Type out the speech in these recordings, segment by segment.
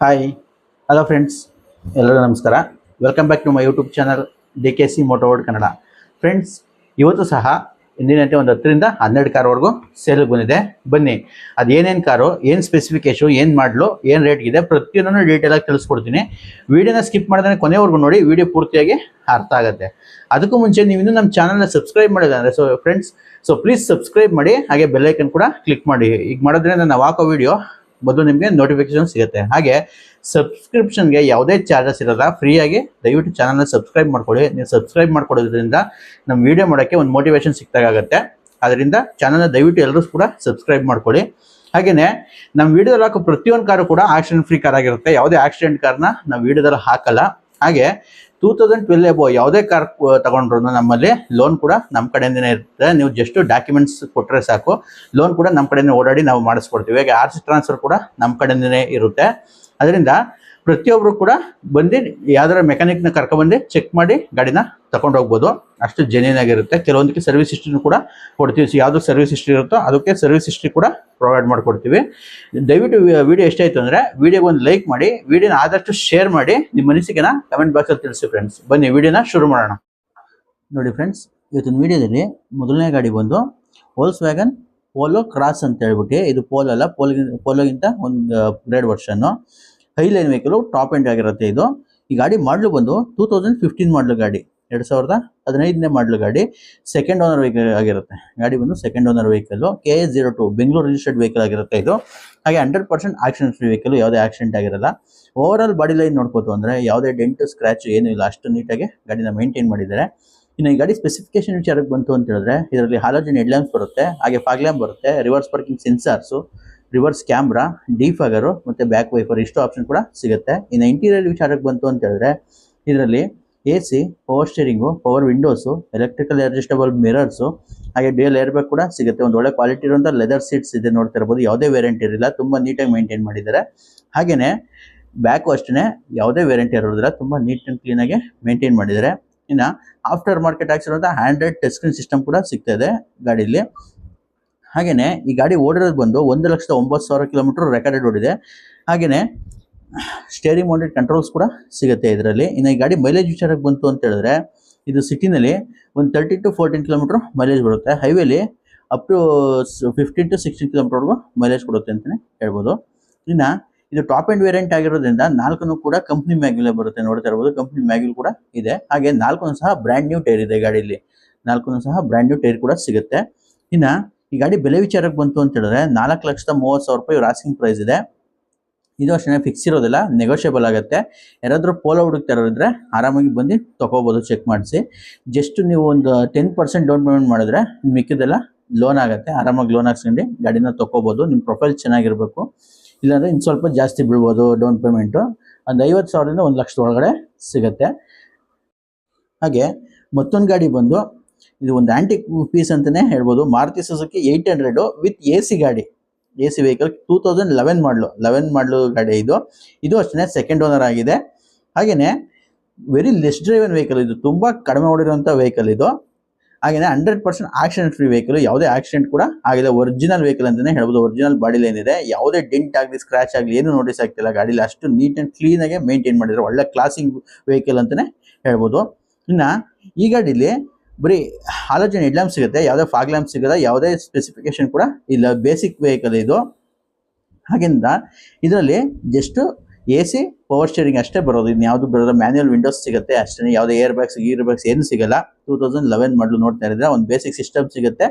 Hi hello friends ಎಲ್ಲರೂ ನಮಸ್ಕಾರ. Welcome back to my YouTube channel D K C Motoworld Kannada friends ಇವತ್ತು ಸಹ ಇಂದಿನಂತೆ ಒಂದು ಹತ್ತರಿಂದ ಹನ್ನೆರಡು ಕಾರ್ವರೆಗೂ ಸೇಲ್ಗೆ ಬಂದಿದೆ. ಬನ್ನಿ, ಅದು ಏನೇನು ಕಾರು ಏನು ಸ್ಪೆಸಿಫಿಕೇಶು ಏನು ಮಾಡಲು ಏನು ರೇಟ್ಗಿದೆ ಪ್ರತಿಯೊಂದನ್ನು ಡೀಟೇಲಾಗಿ ತಿಳಿಸ್ಕೊಡ್ತೀನಿ. ವೀಡಿಯೋನ ಸ್ಕಿಪ್ ಮಾಡಿದ್ರೆ ಕೊನೆವರೆಗೂ ನೋಡಿ ವೀಡಿಯೋ ಪೂರ್ತಿಯಾಗಿ ಅರ್ಥ ಆಗುತ್ತೆ. ಅದಕ್ಕೂ ಮುಂಚೆ ನೀವು ಇನ್ನೂ ನಮ್ಮ ಚಾನಲ್ನ ಸಬ್ಸ್ಕ್ರೈಬ್ ಮಾಡಿದ್ರೆ so friends so please subscribe ಮಾಡಿ, ಹಾಗೆ ಬೆಲ್ಲೈಕನ್ ಕೂಡ ಕ್ಲಿಕ್ ಮಾಡಿ. ಈಗ ಮಾಡೋದ್ರಿಂದ ನಾವು ಹಾಕೋ ವಿಡಿಯೋ ಮೊದಲು ನಿಮಗೆ ನೋಟಿಫಿಕೇಶನ್ ಸಿಗುತ್ತೆ. ಹಾಗೆ ಸಬ್ಸ್ಕ್ರಿಪ್ಷನ್ಗೆ ಯಾವುದೇ ಚಾರ್ಜಸ್ ಇರಲ್ಲ ಫ್ರೀಯಾಗಿ ದಯವಿಟ್ಟು ಚಾನಲ್ನ ಸಬ್ಸ್ಕ್ರೈಬ್ ಮಾಡ್ಕೊಳ್ಳಿ. ನೀವು ಸಬ್ಸ್ಕ್ರೈಬ್ ಮಾಡ್ಕೊಳ್ಳೋದ್ರಿಂದ ನಮ್ಮ ವಿಡಿಯೋ ಮಾಡೋಕ್ಕೆ ಒಂದು ಮೋಟಿವೇಶನ್ ಸಿಕ್ಕಾಗುತ್ತೆ ಅದರಿಂದ ಚಾನಲ್ನ ದಯವಿಟ್ಟು ಎಲ್ಲರೂ ಕೂಡ ಸಬ್ಸ್ಕ್ರೈಬ್ ಮಾಡ್ಕೊಳ್ಳಿ. ಹಾಗೆಯೇ ನಮ್ಮ ವಿಡಿಯೋದಲ್ಲಿ ಹಾಕೋ ಪ್ರತಿಯೊಂದು ಕಾರು ಕೂಡ ಆಕ್ಸಿಡೆಂಟ್ ಫ್ರೀ ಕಾರ್ ಆಗಿರುತ್ತೆ. ಯಾವುದೇ ಆಕ್ಸಿಡೆಂಟ್ ಕಾರನ್ನ ನಾವು ವಿಡಿಯೋದಲ್ಲಿ ಹಾಕಲ್ಲ. ಹಾಗೆ ಟೂ ತೌಸಂಡ್ ಟ್ವೆಲ್ ಎಬೋ ಯಾವುದೇ ಕಾರ್ ತಗೊಂಡ್ರು ನಮ್ಮಲ್ಲಿ ಲೋನ್ ಕೂಡ ನಮ್ಮ ಕಡೆಯಿಂದನೇ ಇರುತ್ತೆ. ನೀವು ಜಸ್ಟ್ ಡಾಕ್ಯುಮೆಂಟ್ಸ್ ಕೊಟ್ಟರೆ ಸಾಕು. ಲೋನ್ ಕೂಡ ನಮ್ಮ ಕಡೆಯಿಂದ ಓಡಾಡಿ ನಾವು ಮಾಡಿಸ್ಕೊಡ್ತೀವಿ. ಹಾಗೆ ಆರ್ ಟ್ರಾನ್ಸ್ಫರ್ ಕೂಡ ನಮ್ಮ ಕಡೆಯಿಂದನೇ ಇರುತ್ತೆ. ಅದರಿಂದ ಪ್ರತಿಯೊಬ್ಬರು ಕೂಡ ಬಂದು ಯಾವ್ದಾರ ಮೆಕ್ಯಾನಿಕ್ನ ಕರ್ಕೊಂಡ್ಬಂದು ಚೆಕ್ ಮಾಡಿ ಗಾಡಿನ ತಗೊಂಡು ಹೋಗ್ಬೋದು. ಅಷ್ಟು ಜೆನ್ಯೂನ್ ಆಗಿರುತ್ತೆ. ಕೆಲವೊಂದಕ್ಕೆ ಸರ್ವಿಸ್ ಹಿಸ್ಟ್ರಿನೂ ಕೂಡ ಕೊಡ್ತೀವಿ. ಯಾವುದು ಸರ್ವಿಸ್ ಹಿಸ್ಟ್ರಿ ಇರುತ್ತೋ ಅದಕ್ಕೆ ಸರ್ವಿಸ್ ಹಿಸ್ಟ್ರಿ ಕೂಡ ಪ್ರೊವೈಡ್ ಮಾಡಿಕೊಡ್ತೀವಿ. ದಯವಿಟ್ಟು ವಿಡಿಯೋ ಎಷ್ಟಾಯ್ತು ಅಂದರೆ ವಿಡಿಯೋಗೆ ಒಂದು ಲೈಕ್ ಮಾಡಿ ವಿಡಿಯೋನ ಆದಷ್ಟು ಶೇರ್ ಮಾಡಿ, ನಿಮ್ಮ ಮನಸ್ಸಿಗೆನ ಕಮೆಂಟ್ ಬಾಕ್ಸಲ್ಲಿ ತಿಳಿಸಿ ಫ್ರೆಂಡ್ಸ್ ಬನ್ನಿ ವಿಡಿಯೋನ ಶುರು ಮಾಡೋಣ. ನೋಡಿ ಫ್ರೆಂಡ್ಸ್ ಇವತ್ತಿನ ವಿಡಿಯೋದಲ್ಲಿ ಮೊದಲನೇ ಗಾಡಿ ಬಂದು ಹೋಲ್ಸ್ ವ್ಯಾಗನ್ ಪೋಲೋ ಕ್ರಾಸ್ ಅಂತ ಹೇಳ್ಬಿಟ್ಟು, ಇದು ಪೋಲೋ ಅಲ್ಲ ಪೋಲೋ ಪೋಲೋಗಿಂತ ಒಂದು grade ವರ್ಷನ್ನು high line vehicle top end ಆಗಿರುತ್ತೆ ಇದು. ಈ ಗಾಡಿ ಮಾಡಲು ಬಂದು ಟೂ ತೌಸಂಡ್ ಫಿಫ್ಟೀನ್ ಮಾಡಲು ಗಾಡಿ. ಎರಡು ಸಾವಿರದ ಹದಿನೈದನೇ ಮಾಡಲು ಗಾಡಿ. ಸೆಕೆಂಡ್ ಓನರ್ ವೆಹಿಕಲ್ ಆಗಿರುತ್ತೆ. ಗಾಡಿ ಬಂದು second owner vehicle K S zero two Bengaluru registered vehicle ಆಗಿರುತ್ತೆ ಇದು. ಹಾಗೆ hundred percent accident free vehicle ಯಾವುದೇ ಆಕ್ಸಿಡೆಂಟ್ ಆಗಿರಲ್ಲ. ಓವರ್ ಆಲ್ ಬಾಡಿ ಲೈನ್ ನೋಡ್ಕೋತು ಅಂದರೆ ಯಾವುದೇ ಡೆಂಟ್ ಸ್ಕ್ರಾಚ್ ಏನೂ ಇಲ್ಲ. ಅಷ್ಟು ನೀಟಾಗಿ ಗಾಡಿನ ಮೇಂಟೈನ್ ಮಾಡಿದ್ದಾರೆ. ಇನ್ನು ಈ ಗಾಡಿ ಸ್ಪೆಸಿಫಿಕೇಶನ್ ವಿಚಾರಕ್ಕೆ ಬಂತು ಅಂತ ಹೇಳಿದ್ರೆ, ಇದರಲ್ಲಿ ಹಾಲೋಜನ್ ಹೆಡ್ಲ್ಯಾಂಪ್ಸ್ ಬರುತ್ತೆ, ಹಾಗೆ ಫಾಗ್ಲ್ಯಾಂಪ್ ಬರುತ್ತೆ reverse parking sensors reverse camera defogger ಮತ್ತು ಬ್ಯಾಕ್ ವೈಫರ್ ಇಷ್ಟು ಆಪ್ಷನ್ ಕೂಡ ಸಿಗುತ್ತೆ. ಇನ್ನು ಇಂಟೀರಿಯರ್ ವಿಚಾರಕ್ಕೆ ಬಂತು ಅಂತ ಹೇಳಿದ್ರೆ, ಇದರಲ್ಲಿ A C power steering power windows electrical adjustable mirrors ಹಾಗೆ ಡಿಯಲ್ ಏರ್ ಬ್ಯಾಗ್ ಕೂಡ ಸಿಗುತ್ತೆ. ಒಂದು ಒಳ್ಳೆ ಕ್ವಾಲಿಟಿ ಇರುವಂಥ ಲೆದರ್ ಸೀಟ್ಸ್ ಇದೆ ನೋಡ್ತಾ ಇರ್ಬೋದು. ಯಾವುದೇ ವೇರಿಯಂಟ್ ಇರಲಿಲ್ಲ. ತುಂಬ ನೀಟಾಗಿ ಮೇಂಟೈನ್ ಮಾಡಿದ್ದಾರೆ. ಹಾಗೆಯೇ ಬ್ಯಾಕು ಅಷ್ಟೇ ಯಾವುದೇ ವೇರಿಯಂಟ್ ಇರೋದಿಲ್ಲ. ತುಂಬ ನೀಟ್ ಆ್ಯಂಡ್ ಕ್ಲೀನಾಗಿ ಮೇಂಟೈನ್ ಮಾಡಿದ್ದಾರೆ. ಇನ್ನು ಆಫ್ಟರ್ ಮಾರ್ಕೆಟ್ ಹಾಕ್ಸಿರುವಂಥ ಹ್ಯಾಂಡ್ರೆಡ್ ಟಚ್ ಸ್ಕ್ರೀನ್ ಸಿಸ್ಟಮ್ ಕೂಡ ಸಿಗ್ತಾ ಇದೆ ಗಾಡೀಲಿ. ಹಾಗೆಯೇ ಈ ಗಾಡಿ ಓಡಿರೋದು ಬಂದು ಒಂದು ಲಕ್ಷದ ಒಂಬತ್ತು ಸಾವಿರ ಕಿಲೋಮೀಟರ್ ರೆಕಾರ್ಡೆಡ್ ಓಡಿದೆ. ಹಾಗೆಯೇ ಸ್ಟೇರಿಂಗ್ ಮೌಂಟೆಡ್ ಕಂಟ್ರೋಲ್ಸ್ ಕೂಡ ಸಿಗುತ್ತೆ ಇದರಲ್ಲಿ. ಇನ್ನು ಈ ಗಾಡಿ ಮೈಲೇಜ್ ವಿಚಾರಕ್ಕೆ ಬಂತು ಅಂತ ಹೇಳಿದ್ರೆ ಇದು ಸಿಟಿನಲ್ಲಿ ಒಂದು thirty to fourteen kilometre mileage ಬರುತ್ತೆ. ಹೈವೇಲಿ up to fifteen to sixteen ಕಿಲೋಮೀಟರ್ವರೆಗೂ mileage ಕೊಡುತ್ತೆ ಅಂತಲೇ ಹೇಳ್ಬೋದು. ಇನ್ನು ಇದು ಟಾಪ್ ಆ್ಯಂಡ್ ವೇರಿಯಂಟ್ ಆಗಿರೋದ್ರಿಂದ ನಾಲ್ಕನ್ನು ಕೂಡ ಕಂಪ್ನಿ ಮ್ಯಾಗಲೇ ಬರುತ್ತೆ ನೋಡ್ತಾ ಇರ್ಬೋದು. ಕಂಪ್ನಿ ಮ್ಯಾಗಿಲ್ ಕೂಡ ಇದೆ. ಹಾಗೆ ನಾಲ್ಕು ಸಹ ಬ್ರ್ಯಾಂಡ್ ನ್ಯೂ ಟೈರ್ ಇದೆ ಗಾಡಿಯಲ್ಲಿ. ನಾಲ್ಕು ಸಹ ಬ್ರ್ಯಾಂಡ್ ನ್ಯೂ ಟೈರ್ ಕೂಡ ಸಿಗುತ್ತೆ. ಇನ್ನು ಈ ಗಾಡಿ ಬೆಲೆ ವಿಚಾರಕ್ಕೆ ಬಂತು ಅಂತ ಹೇಳಿದ್ರೆ ನಾಲ್ಕು ಲಕ್ಷದ ಮೂವತ್ತು ಸಾವಿರ ರೂಪಾಯಿ ರಾಸಿಂಗ್ ಪ್ರೈಸ್ ಇದೆ. ಇದು ಅಷ್ಟೇ ಫಿಕ್ಸ್ ಇರೋದಿಲ್ಲ ನೆಗೋಷಿಯಬಲ್ ಆಗುತ್ತೆ. ಯಾರಾದರೂ ಪೋಲೋ ಹುಡುಕ್ತಾ ಇರೋದ್ರೆ ಆರಾಮಾಗಿ ಬಂದು ತೊಗೋಬೋದು ಚೆಕ್ ಮಾಡಿಸಿ. ಜಸ್ಟ್ ನೀವು ಒಂದು ಟೆನ್ ಪರ್ಸೆಂಟ್ ಡೌನ್ ಪೇಮೆಂಟ್ ಮಾಡಿದ್ರೆ ಮಿಕ್ಕಿದೆಲ್ಲ ಲೋನ್ ಆಗುತ್ತೆ. ಆರಾಮಾಗಿ ಲೋನ್ ಹಾಕ್ಸ್ಕೊಂಡು ಗಾಡಿನ ತೊಗೋಬೋದು. ನಿಮ್ಮ ಪ್ರೊಫೈಲ್ ಚೆನ್ನಾಗಿರಬೇಕು. ಇಲ್ಲಾಂದರೆ ಇನ್ನು ಸ್ವಲ್ಪ ಜಾಸ್ತಿ ಬೀಳ್ಬೋದು ಡೌನ್ ಪೇಮೆಂಟು ಒಂದು ಐವತ್ತು ಸಾವಿರದಿಂದ ಒಂದು ಲಕ್ಷದ ಒಳಗಡೆ ಸಿಗುತ್ತೆ. ಹಾಗೆ ಮತ್ತೊಂದು ಗಾಡಿ ಬಂದು ಇದು ಒಂದು ಆ್ಯಂಟಿಕ್ ಪೀಸ್ ಅಂತಲೇ ಹೇಳ್ಬೋದು. Maruti Suzuki eight hundred with A C ಗಾಡಿ. A C vehicle two thousand eleven model eleven model ಗಾಡಿ ಇದು. ಇದು ಅಷ್ಟೇ ಸೆಕೆಂಡ್ ಓನರ್ ಆಗಿದೆ. ಹಾಗೆಯೇ ವೆರಿ ಲೆಸ್ ಡ್ರೈವನ್ ವೆಹಿಕಲ್ ಇದು. ತುಂಬ ಕಡಿಮೆ ಓಡಿರುವಂಥ ವೆಹಿಕಲ್ ಇದು. ಹಾಗೆಯೇ hundred percent accident free vehicle ಯಾವುದೇ ಆಕ್ಸಿಡೆಂಟ್ ಕೂಡ ಆಗಿದೆ ಒರಿಜಿನಲ್ ವೆಹಿಕಲ್ ಅಂತಲೇ ಹೇಳ್ಬೋದು. ಒರಿಜಿನಲ್ ಬಾಡಿ ಲೈನ್ ಇದೆ ಯಾವುದೇ ಡೆಂಟ್ ಆಗಲಿ ಸ್ಕ್ರಾಚ್ ಆಗಲಿ ಏನು ನೋಟಿಸ್ ಆಗ್ತಿಲ್ಲ ಗಾಡೀಲಿ. ಅಷ್ಟು ನೀಟ್ ಆ್ಯಂಡ್ ಆಗಿ ಮೇಂಟೈನ್ ಮಾಡಿದ್ದಾರೆ ಒಳ್ಳೆ ಕ್ಲಾಸಿಂಗ್ ವೆಹಿಕಲ್ ಅಂತಲೇ ಹೇಳ್ಬೋದು. ಇನ್ನು ಈ ಗಾಡೀಲಿ ಬರೀ ಹಾಲೋಜನ್ ಹೆಡ್ ಲ್ಯಾಂಪ್ ಸಿಗುತ್ತೆ, ಯಾವುದೇ ಫಾಗ್ ಲ್ಯಾಂಪ್ ಸಿಗಲ್ಲ ಯಾವುದೇ ಸ್ಪೆಸಿಫಿಕೇಶನ್ ಕೂಡ ಇಲ್ಲ ಬೇಸಿಕ್ ವೆಹಿಕಲ್ ಇದು. ಹಾಗಿಂದ ಇದರಲ್ಲಿ just A C power steering ಅಷ್ಟೇ ಬರೋದು. ಇನ್ನು ಯಾವುದು ಬರೋದು ಮ್ಯಾನ್ಯಲ್ ವಿಂಡೋಸ್ ಸಿಗುತ್ತೆ ಅಷ್ಟೇ ಯಾವುದೇ ಏರ್ ಬ್ಯಾಗ್ಸ್ ಗೀರ್ ಬ್ಯಾಗ್ಸ್ ಏನು ಸಿಗಲ್ಲ. ಟೂ ತೌಸಂಡ್ ಲೆವೆನ್ ಮಾಡಲು ನೋಡ್ತಾ ಇದ್ರೆ ಒಂದು ಬೇಸಿಕ್ ಸಿಸ್ಟಮ್ ಸಿಗುತ್ತೆ.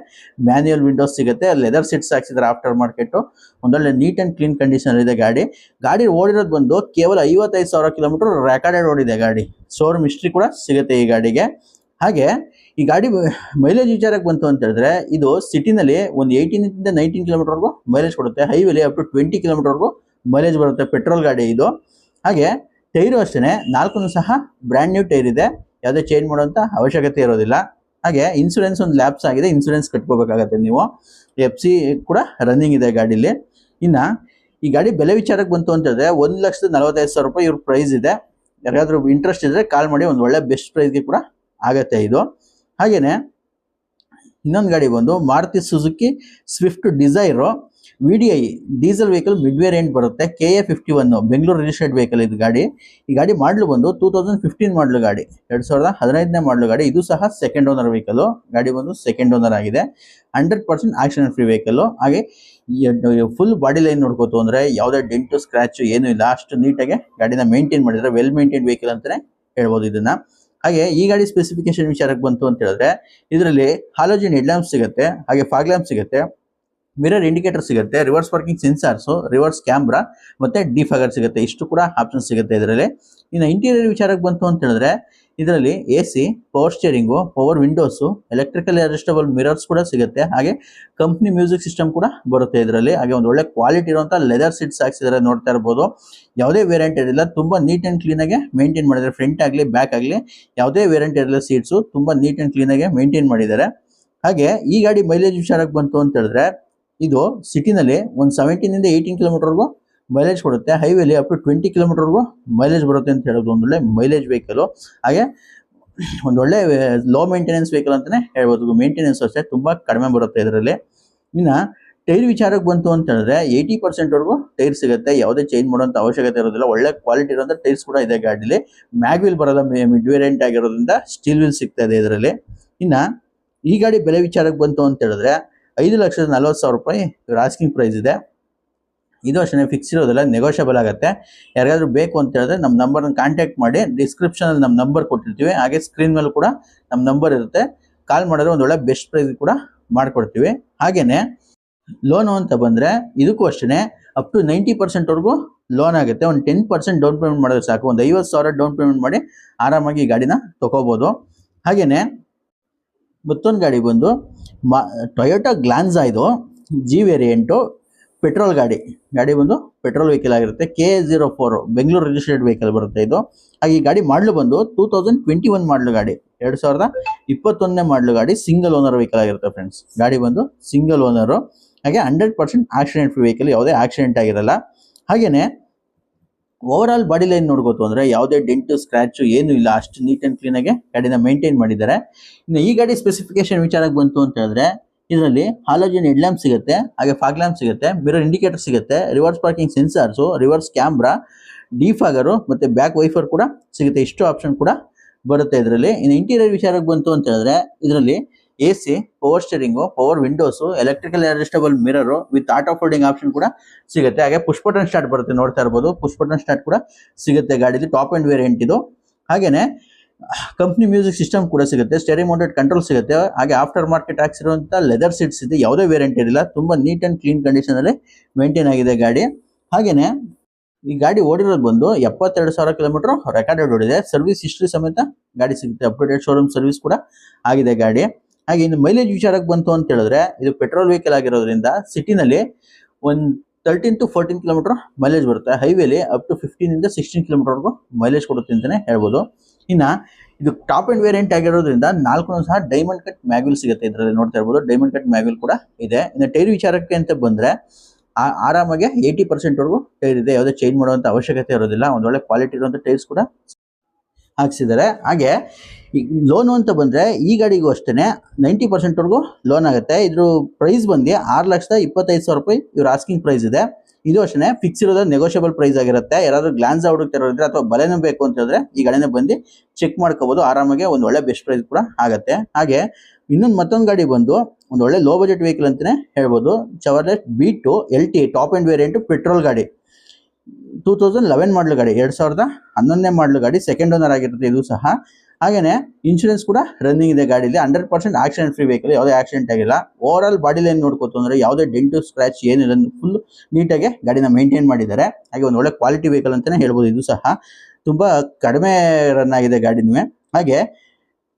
ಮ್ಯಾನ್ಯಲ್ ವಿಂಡೋಸ್ ಸಿಗುತ್ತೆ. ಲೆದರ್ ಸೀಟ್ಸ್ ಹಾಕ್ಸಿದ್ರೆ ಆಫ್ಟರ್ ಮಾರ್ಕೆಟು ಒಂದೊಳ್ಳೆ ನೀಟ್ ಆ್ಯಂಡ್ ಕ್ಲೀನ್ ಕಂಡೀಷನ್ ಇದೆ ಗಾಡಿ. ಗಾಡಿ ಓಡಿರೋದು ಬಂದು ಕೇವಲ ಐವತ್ತೈದು ಸಾವಿರ ಕಿಲೋಮೀಟರ್ ರೆಕಾರ್ಡೆಡ್ ಓಡಿದೆ ಗಾಡಿ. ಶೋರೂಮ್ ಮಿಸ್ಟ್ರಿ ಕೂಡ ಸಿಗುತ್ತೆ ಈ ಗಾಡಿಗೆ. ಹಾಗೆ ಈ ಗಾಡಿ ಮೈಲೇಜ್ ವಿಚಾರಕ್ಕೆ ಬಂತು ಅಂತ ಹೇಳಿದ್ರೆ ಇದು ಸಿಟಿನಲ್ಲಿ ಒಂದು ಏಯ್ಟೀನಿಂದ ನೈನ್ಟೀನ್ ಕಿಲೋಮೀಟರ್ವರೆಗೂ ಮೈಲೇಜ್ ಕೊಡುತ್ತೆ. ಹೈವೇಲಿ ಅಪ್ ಟು ಟ್ವೆಂಟಿ ಕಿಲೋಮೀಟರ್ವರೆಗೂ ಮೈಲೇಜ್ ಬರುತ್ತೆ ಪೆಟ್ರೋಲ್ ಗಾಡಿ ಇದು. ಹಾಗೆ ಟೈರು ಅಷ್ಟೇ ನಾಲ್ಕು ಸಹ ಬ್ರ್ಯಾಂಡ್ ನ್ಯೂ ಟೈರ್ ಇದೆ. ಯಾವುದೇ ಚೇಂಜ್ ಮಾಡುವಂಥ ಅವಶ್ಯಕತೆ ಇರೋದಿಲ್ಲ. ಹಾಗೆ ಇನ್ಸೂರೆನ್ಸ್ ಒಂದು ಲ್ಯಾಪ್ಸ್ ಆಗಿದೆ ಇನ್ಸೂರೆನ್ಸ್ ಕಟ್ಕೋಬೇಕಾಗತ್ತೆ ನೀವು. ಎಫ್ ಸಿ ಕೂಡ ರನ್ನಿಂಗ್ ಇದೆ ಗಾಡೀಲಿ. ಇನ್ನು ಈ ಗಾಡಿ ಬೆಲೆ ವಿಚಾರಕ್ಕೆ ಬಂತು ಅಂತ ಹೇಳಿದ್ರೆ ಒಂದು ಲಕ್ಷದ ನಲವತ್ತೈದು ಸಾವಿರ ರೂಪಾಯಿ ಇವ್ರ ಪ್ರೈಸ್ ಇದೆ. ಯಾರಿಗಾದ್ರೂ ಇಂಟ್ರೆಸ್ಟ್ ಇದ್ದರೆ ಕಾಲ್ ಮಾಡಿ, ಒಂದು ಒಳ್ಳೆ ಬೆಸ್ಟ್ ಪ್ರೈಸ್ಗೆ ಕೂಡ ಆಗತ್ತೆ ಇದು. ಹಾಗೆಯೇ ಇನ್ನೊಂದು ಗಾಡಿ ಬಂದು Maruti Suzuki Swift Dzire V D I diesel vehicle mid variant ಬರುತ್ತೆ. K A fifty one Bengaluru registered vehicle ಇದು ಗಾಡಿ. ಈ ಗಾಡಿ ಮಾಡಲು ಬಂದು ಟೂ ತೌಸಂಡ್ ಫಿಫ್ಟೀನ್ ಮಾಡಲು ಗಾಡಿ. ಎರಡು ಸಾವಿರದ ಹದಿನೈದನೇ ಮಾಡಲು ಗಾಡಿ. ಇದು ಸಹ ಸೆಕೆಂಡ್ ಓನರ್ ವೆಹಿಕಲು ಗಾಡಿ ಬಂದು ಸೆಕೆಂಡ್ ಓನರ್ ಆಗಿದೆ. Hundred percent accident free vehicle ಹಾಗೆ ಫುಲ್ ಬಾಡಿ ಲೈನ್ ನೋಡ್ಕೋತು ಅಂದ್ರೆ ಯಾವುದೇ ಡೆಂಟು ಸ್ಕ್ರಾಚ್ ಏನು ಇಲ್ಲ. ಅಷ್ಟು ನೀಟಾಗಿ ಗಾಡಿನ ಮೇಂಟೈನ್ ಮಾಡಿದರೆ ವೆಲ್ ಮೇಂಟೈನ್ ವೆಹಿಕಲ್ ಅಂತಲೇ ಹೇಳ್ಬೋದು ಇದನ್ನ. ಹಾಗೆ ಈ ಗಾಡಿ ಸ್ಪೆಸಿಫಿಕೇಶನ್ ವಿಚಾರಕ್ಕೆ ಬಂತು ಅಂತ ಹೇಳಿದ್ರೆ, ಇದರಲ್ಲಿ ಹಾಲೋಜಿನ್ ಹೆಡ್ ಲ್ಯಾಂಪ್ ಸಿಗುತ್ತೆ, ಹಾಗೆ ಫಾಗ್ ಲ್ಯಾಂಪ್ ಸಿಗುತ್ತೆ ಮಿರರ್ ಇಂಡಿಕೇಟರ್ ಸಿಗುತ್ತೆ reverse parking sensors reverse camera ಮತ್ತೆ ಡಿಫಾಗರ್ ಸಿಗುತ್ತೆ. ಇಷ್ಟು ಕೂಡ ಆಪ್ಷನ್ ಸಿಗುತ್ತೆ ಇದರಲ್ಲಿ. ಇನ್ನು ಇಂಟೀರಿಯರ್ ವಿಚಾರಕ್ಕೆ ಬಂತು ಅಂತ ಹೇಳಿದ್ರೆ ಇದರಲ್ಲಿ A C power steering power windows electrical adjustable mirrors ಕೂಡ ಸಿಗುತ್ತೆ. ಹಾಗೆ ಕಂಪ್ನಿ ಮ್ಯೂಸಿಕ್ ಸಿಸ್ಟಮ್ ಕೂಡ ಬರುತ್ತೆ ಇದರಲ್ಲಿ. ಹಾಗೆ ಒಂದು ಒಳ್ಳೆ ಕ್ವಾಲಿಟಿ ಇರುವಂಥ ಲೆದರ್ ಸೀಟ್ಸ್ ಹಾಕ್ಸಿದ್ರೆ ನೋಡ್ತಾ ಇರ್ಬೋದು. ಯಾವುದೇ ವೇರಿಯಂಟ್ ಇರಲಿಲ್ಲ ತುಂಬ ನೀಟ್ ಆ್ಯಂಡ್ ಕ್ಲೀನಾಗೆ ಮೇಂಟೈನ್ ಮಾಡಿದ್ದಾರೆ. ಫ್ರಂಟ್ ಆಗಲಿ ಬ್ಯಾಕ್ ಆಗಲಿ ಯಾವುದೇ ವೇರಿಯಂಟ್ ಇರಲಿಲ್ಲ ಸೀಟ್ಸು ತುಂಬ ನೀಟ್ ಆ್ಯಂಡ್ ಕ್ಲೀನಾಗೆ ಮೇಂಟೈನ್ ಮಾಡಿದ್ದಾರೆ. ಹಾಗೆ ಈ ಗಾಡಿ ಮೈಲೇಜ್ ವಿಚಾರಕ್ಕೆ ಬಂತು ಅಂತ ಹೇಳಿದ್ರೆ ಇದು ಸಿಟಿನಲ್ಲಿ ಒಂದು ಸೆವೆಂಟೀನಿಂದ ಏಯ್ಟೀನ್ ಕಿಲೋಮೀಟರ್ವರೆಗೂ ಮೈಲೇಜ್ ಕೊಡುತ್ತೆ ಹೈವೇಲಿ ಅಪ್ ಟು ಟ್ವೆಂಟಿ ಕಿಲೋಮೀಟರ್ವರೆಗೂ ಮೈಲೇಜ್ ಬರುತ್ತೆ ಅಂತ ಹೇಳೋದು ಒಂದೊಳ್ಳೆ ಮೈಲೇಜ್ ವೆಹಿಕಲು ಹಾಗೆ ಒಂದೊಳ್ಳೆ ಲೋ ಮೇಂಟೆನೆನ್ಸ್ ವೆಹಿಕಲ್ ಅಂತಲೇ ಹೇಳ್ಬೋದು. ಮೇಂಟೆನೆನ್ಸ್ ಅಷ್ಟೇ, ತುಂಬ ಕಡಿಮೆ ಬರುತ್ತೆ ಇದರಲ್ಲಿ. ಇನ್ನು ಟೈರ್ ವಿಚಾರಕ್ಕೆ ಬಂತು ಅಂತ ಹೇಳಿದ್ರೆ ಏಯ್ಟಿ ಪರ್ಸೆಂಟ್ವರೆಗೂ ಟೈರ್ ಸಿಗುತ್ತೆ. ಯಾವುದೇ ಚೇಂಜ್ ಮಾಡುವಂಥ ಅವಶ್ಯಕತೆ ಇರೋದಿಲ್ಲ. ಒಳ್ಳೆ ಕ್ವಾಲಿಟಿ ಇರೋಂಥ ಟೈರ್ಸ್ ಕೂಡ ಇದೆ ಗಾಡೀಲಿ. ಮ್ಯಾಗ್ ವೀಲ್ ಬರೋದ ಮಿಡ್ ವೇರಿಯಂಟ್ ಆಗಿರೋದ್ರಿಂದ ಸ್ಟೀಲ್ ವೀಲ್ ಸಿಗ್ತಾ ಇದೆ ಇದರಲ್ಲಿ. ಇನ್ನು ಈ ಗಾಡಿ ಬೆಲೆ ವಿಚಾರಕ್ಕೆ ಬಂತು ಅಂತ ಹೇಳಿದ್ರೆ ಐದು ಲಕ್ಷದ ನಲ್ವತ್ತು ಸಾವಿರ ರೂಪಾಯಿ ರಾಸ್ಕಿಂಗ್ ಪ್ರೈಸ್ ಇದೆ. ಇದು ಅಷ್ಟೇ ಫಿಕ್ಸ್ ಇರೋದಿಲ್ಲ ನೆಗೋಷಿಯಬಲ್ ಆಗುತ್ತೆ. ಯಾರಿಗಾದ್ರೂ ಬೇಕು ಅಂತ ಹೇಳಿದ್ರೆ ನಮ್ಮ ನಂಬರ್ನ ಕಾಂಟ್ಯಾಕ್ಟ್ ಮಾಡಿ ಡಿಸ್ಕ್ರಿಪ್ಷನಲ್ಲಿ ನಮ್ಮ ನಂಬರ್ ಕೊಟ್ಟಿರ್ತೀವಿ, ಹಾಗೆ ಸ್ಕ್ರೀನ್ ಮೇಲೆ ಕೂಡ ನಮ್ಮ ನಂಬರ್ ಇರುತ್ತೆ. ಕಾಲ್ ಮಾಡಿದ್ರೆ ಒಂದು ಒಳ್ಳೆ ಬೆಸ್ಟ್ ಪ್ರೈಸ್ ಕೂಡ ಮಾಡಿಕೊಡ್ತೀವಿ. ಹಾಗೆಯೇ ಲೋನು ಅಂತ ಬಂದರೆ ಇದಕ್ಕೂ ಅಷ್ಟೇ ಅಪ್ ಟು ನೈಂಟಿ ಪರ್ಸೆಂಟ್ವರೆಗೂ ಲೋನ್ ಆಗುತ್ತೆ. ಒಂದು ಟೆನ್ ಪರ್ಸೆಂಟ್ ಡೌನ್ ಪೇಮೆಂಟ್ ಮಾಡಿದ್ರೆ ಸಾಕು. ಒಂದು ಐವತ್ತು ಸಾವಿರ ಡೌನ್ ಪೇಮೆಂಟ್ ಮಾಡಿ ಆರಾಮಾಗಿ ಗಾಡಿನ ತೊಗೋಬೋದು. ಹಾಗೆಯೇ ಮತ್ತೊಂದು ಗಾಡಿ ಬಂದು, ಮಾ ಟೊಯೋಟಾ ಗ್ಲಾನ್ಸಾ ಇದು ಜಿ ವೇರಿಯಂಟು ಪೆಟ್ರೋಲ್ ಗಾಡಿ. ಗಾಡಿ ಬಂದು ಪೆಟ್ರೋಲ್ ವೆಹಿಕಲ್ ಆಗಿರುತ್ತೆ. K zero four Bengaluru registered vehicle ಬರುತ್ತೆ ಇದು. ಹಾಗೆ ಈ ಗಾಡಿ ಮಾಡಲು ಬಂದು ಟೂ ತೌಸಂಡ್ ಟ್ವೆಂಟಿ ಒನ್ ಮಾಡಲು ಗಾಡಿ. ಎರಡು ಸಾವಿರದ ಇಪ್ಪತ್ತೊಂದನೇ ಮಾಡಲು ಗಾಡಿ ಸಿಂಗಲ್ ಓನರ್ ವೆಹಿಕಲ್ ಆಗಿರುತ್ತೆ ಫ್ರೆಂಡ್ಸ್ ಗಾಡಿ ಬಂದು ಸಿಂಗಲ್ ಓನರು ಹಾಗೆ hundred percent accident free vehicle ಯಾವುದೇ ಆಕ್ಸಿಡೆಂಟ್ ಆಗಿರಲ್ಲ. ಹಾಗೆಯೇ ಓವರ್ ಆಲ್ ಬಾಡಿ ಲೈನ್ ನೋಡ್ಬೋದು ಅಂದ್ರೆ ಯಾವುದೇ ಡೆಂಟು ಸ್ಕ್ರ್ಯಾಚು ಏನು ಇಲ್ಲ. ಅಷ್ಟು ನೀಟ್ ಆ್ಯಂಡ್ ಕ್ಲೀನ್ ಆಗಿ ಗಾಡಿನ ಮೇಂಟೈನ್ ಮಾಡಿದ್ದಾರೆ. ಇನ್ನು ಈ ಗಾಡಿ ಸ್ಪೆಸಿಫಿಕೇಶನ್ ವಿಚಾರಕ್ಕೆ ಬಂತು ಅಂತ ಹೇಳಿದ್ರೆ ಇದರಲ್ಲಿ ಹಾಲೋಜಿನ್ ಹೆಡ್ ಲ್ಯಾಂಪ್ ಸಿಗುತ್ತೆ, ಹಾಗೆ ಫಾಗ್ ಲ್ಯಾಂಪ್ ಸಿಗುತ್ತೆ ಮಿರರ್ ಇಂಡಿಕೇಟರ್ ಸಿಗುತ್ತೆ reverse parking sensors reverse camera defogger ಮತ್ತೆ ಬ್ಯಾಕ್ ವೈಫರ್ ಕೂಡ ಸಿಗುತ್ತೆ, ಇಷ್ಟು ಆಪ್ಷನ್ ಕೂಡ ಬರುತ್ತೆ ಇದರಲ್ಲಿ. ಇನ್ನು ಇಂಟೀರಿಯರ್ ವಿಚಾರಕ್ಕೆ ಬಂತು ಅಂತ ಹೇಳಿದ್ರೆ, ಇದರಲ್ಲಿ A C power steering power windows electrical adjustable mirror with auto folding option ಕೂಡ ಸಿಗುತ್ತೆ. ಹಾಗೆ ಪುಷ್ ಬಟನ್ ಸ್ಟಾರ್ಟ್ ಬರುತ್ತೆ, ನೋಡ್ತಾ ಇರ್ಬೋದು. ಪುಷ್ಪಟನ್ ಸ್ಟಾರ್ಟ್ ಕೂಡ ಸಿಗುತ್ತೆ ಗಾಡಿಲಿ. ಟಾಪ್ ಆ್ಯಂಡ್ ವೇರಿಯಂಟ್ ಇದು ಹಾಗೇನೆ ಕಂಪ್ನಿ ಮ್ಯೂಸಿಕ್ ಸಿಸ್ಟಮ್ ಕೂಡ ಸಿಗುತ್ತೆ ಸ್ಟೆರಿ ಮೌಂಟೆಡ್ ಕಂಟ್ರೋಲ್ ಸಿಗುತ್ತೆ, ಹಾಗೆ ಆಫ್ಟರ್ ಮಾರ್ಕೆಟ್ ಹಾಕ್ಸಿರುವಂಥ ಲೆದರ್ ಸೀಟ್ಸ್ ಇದೆ, ಯಾವುದೇ ವೇರಿಯಂಟ್ ಇರಲಿಲ್ಲ ತುಂಬ ನೀಟ್ ಆ್ಯಂಡ್ ಕ್ಲೀನ್ ಕಂಡೀಷನ್ ಅಲ್ಲಿ ಮೇಂಟೈನ್ ಆಗಿದೆ ಗಾಡಿ. ಹಾಗೇನೆ ಈ ಗಾಡಿ ಓಡಿರೋದು ಬಂದು ಎಪ್ಪತ್ತೆರಡು ಸಾವಿರ ಕಿಲೋಮೀಟರ್ ರೆಕಾರ್ಡೆಡ್ ಓಡಿದೆ ಸರ್ವಿಸ್ ಹಿಸ್ಟ್ರಿ ಸಮೇತ ಗಾಡಿ ಸಿಗುತ್ತೆ ಅಪ್ಡೇಟೆಡ್ ಶೋರೂಮ್ ಸರ್ವಿಸ್ ಕೂಡ ಆಗಿದೆ ಗಾಡಿ. ಹಾಗೆ ಇನ್ನು ಮೈಲೇಜ್ ವಿಚಾರಕ್ಕೆ ಬಂತು ಅಂತ ಹೇಳಿದ್ರೆ, ಇದು ಪೆಟ್ರೋಲ್ ವೆಹಿಕಲ್ ಆಗಿರೋದ್ರಿಂದ ಸಿಟಿನಲ್ಲಿ ಒಂದು thirteen to fourteen kilometre mileage ಬರುತ್ತೆ ಹೈವೇಲಿ ಅಪ್ ಟು ಫಿಫ್ಟೀನ್ ಇಂದ ಸಿಕ್ಸ್ಟೀನ್ ಕಿಲೋಮೀಟರ್ವರೆಗೂ ಮೈಲೇಜ್ ಕೊಡುತ್ತೆ ಅಂತಲೇ ಹೇಳ್ಬೋದು. ಇನ್ನು ಇದು ಟಾಪ್ ಅಂಡ್ ವೇರಿಯಂಟ್ ಆಗಿರೋದ್ರಿಂದ ನಾಲ್ಕು ಸಹ ಡೈಮಂಡ್ ಕಟ್ ಮ್ಯಾಗ್ವಿಲ್ ಸಿಗುತ್ತೆ ಇದರಲ್ಲಿ ನೋಡ್ತಾ ಇರ್ಬೋದು. ಡೈಮಂಡ್ ಕಟ್ ಮ್ಯಾಗ್ವಿಲ್ ಕೂಡ ಇದೆ. ಇನ್ನು ಟೈರ್ ವಿಚಾರಕ್ಕೆ ಅಂತ ಬಂದ್ರೆ ಆರಾಮಾಗಿ ಏಯ್ಟಿ ಪರ್ಸೆಂಟ್ವರೆಗೂ ಟೈರ್ ಇದೆ. ಯಾವುದೇ ಚೇಂಜ್ ಮಾಡುವಂಥ ಅವಶ್ಯಕತೆ ಇರೋದಿಲ್ಲ. ಒಂದು ಒಳ್ಳೆ ಕ್ವಾಲಿಟಿ ಇರುವಂಥ ಟೈರ್ಸ್ ಕೂಡ ಹಾಕ್ಸಿದ್ದಾರೆ. ಹಾಗೆ ಲೋನು ಅಂತ ಬಂದರೆ ಈ ಗಾಡಿಗೂ ಅಷ್ಟೇ ನೈಂಟಿ ಪರ್ಸೆಂಟ್ವರೆಗೂ ಲೋನ್ ಆಗುತ್ತೆ. ಇದ್ರ ಪ್ರೈಸ್ ಬಂದು ಆರು ಲಕ್ಷದ ಇಪ್ಪತ್ತೈದು ಸಾವಿರ ರೂಪಾಯಿ ಇವ್ರ ಆಸ್ಕಿಂಗ್ ಪ್ರೈಸ್ ಇದೆ. ಇದು ಅಷ್ಟೇ ಫಿಕ್ಸ್ ಇರೋದ ನೆಗೋಷಿಯಬಲ್ ಪ್ರೈಸ್ ಆಗಿರುತ್ತೆ. ಯಾರಾದ್ರೂ ಗ್ಲಾನ್ಸ್ ಹುಡುಕ್ತಿರೋದ್ರೆ ಅಥವಾ ಬಲೆನೂ ಬೇಕು ಅಂತ ಹೇಳಿದ್ರೆ ಈ ಗಾಡಿನ ಬಂದು ಚೆಕ್ ಮಾಡ್ಕೋಬಹುದು ಆರಾಮಾಗಿ ಒಂದು ಒಳ್ಳೆ ಬೆಸ್ಟ್ ಪ್ರೈಸ್ ಕೂಡ ಆಗುತ್ತೆ. ಹಾಗೆ ಇನ್ನೊಂದು ಮತ್ತೊಂದು ಗಾಡಿ ಬಂದು ಒಂದು ಒಳ್ಳೆ ಲೋ ಬಜೆಟ್ ವೆಹಿಕಲ್ ಅಂತಾನೆ ಹೇಳ್ಬೋದು. Chevrolet Beat L T top end variant petrol ಗಾಡಿ. ಟೂ ತೌಸಂಡ್ ಲೆವೆನ್ ಮಾಡಲು ಗಾಡಿ, ಎರಡು ಸಾವಿರದ ಹನ್ನೊಂದನೇ ಮಾಡಲು ಗಾಡಿ ಸೆಕೆಂಡ್ ಓನರ್ ಆಗಿರುತ್ತೆ ಇದು ಸಹ. ಹಾಗೇನೆ ಇನ್ಶೂರೆನ್ಸ್ ಕೂಡ ರನ್ನಿಂಗ್ ಇದೆ ಗಾಡಿಲಿ. Hundred percent accident free vehicle ಯಾವುದೇ ಆಕ್ಸಿಡೆಂಟ್ ಆಗಿಲ್ಲ. ಓವರ್ ಆಲ್ ಬಾಡಿ ಲೈನ್ ನೋಡ್ಕೋತು ಅಂದ್ರೆ ಯಾವುದೇ ಡೆಂಟು ಸ್ಕ್ರಾಚ್ ಏನಿಲ್ಲ ಫುಲ್ ನೀಟಾಗಿ ಗಾಡಿನ ಮೇಂಟೈನ್ ಮಾಡಿದ್ದಾರೆ. ಹಾಗೆ ಒಂದು ಒಳ್ಳೆ ಕ್ವಾಲಿಟಿ ವೆಹಿಕಲ್ ಅಂತಾನೆ ಹೇಳ್ಬೋದು. ಇದು ಸಹ ತುಂಬಾ ಕಡಿಮೆ ರನ್ ಆಗಿದೆ ಗಾಡಿನೂ ಹಾಗೆ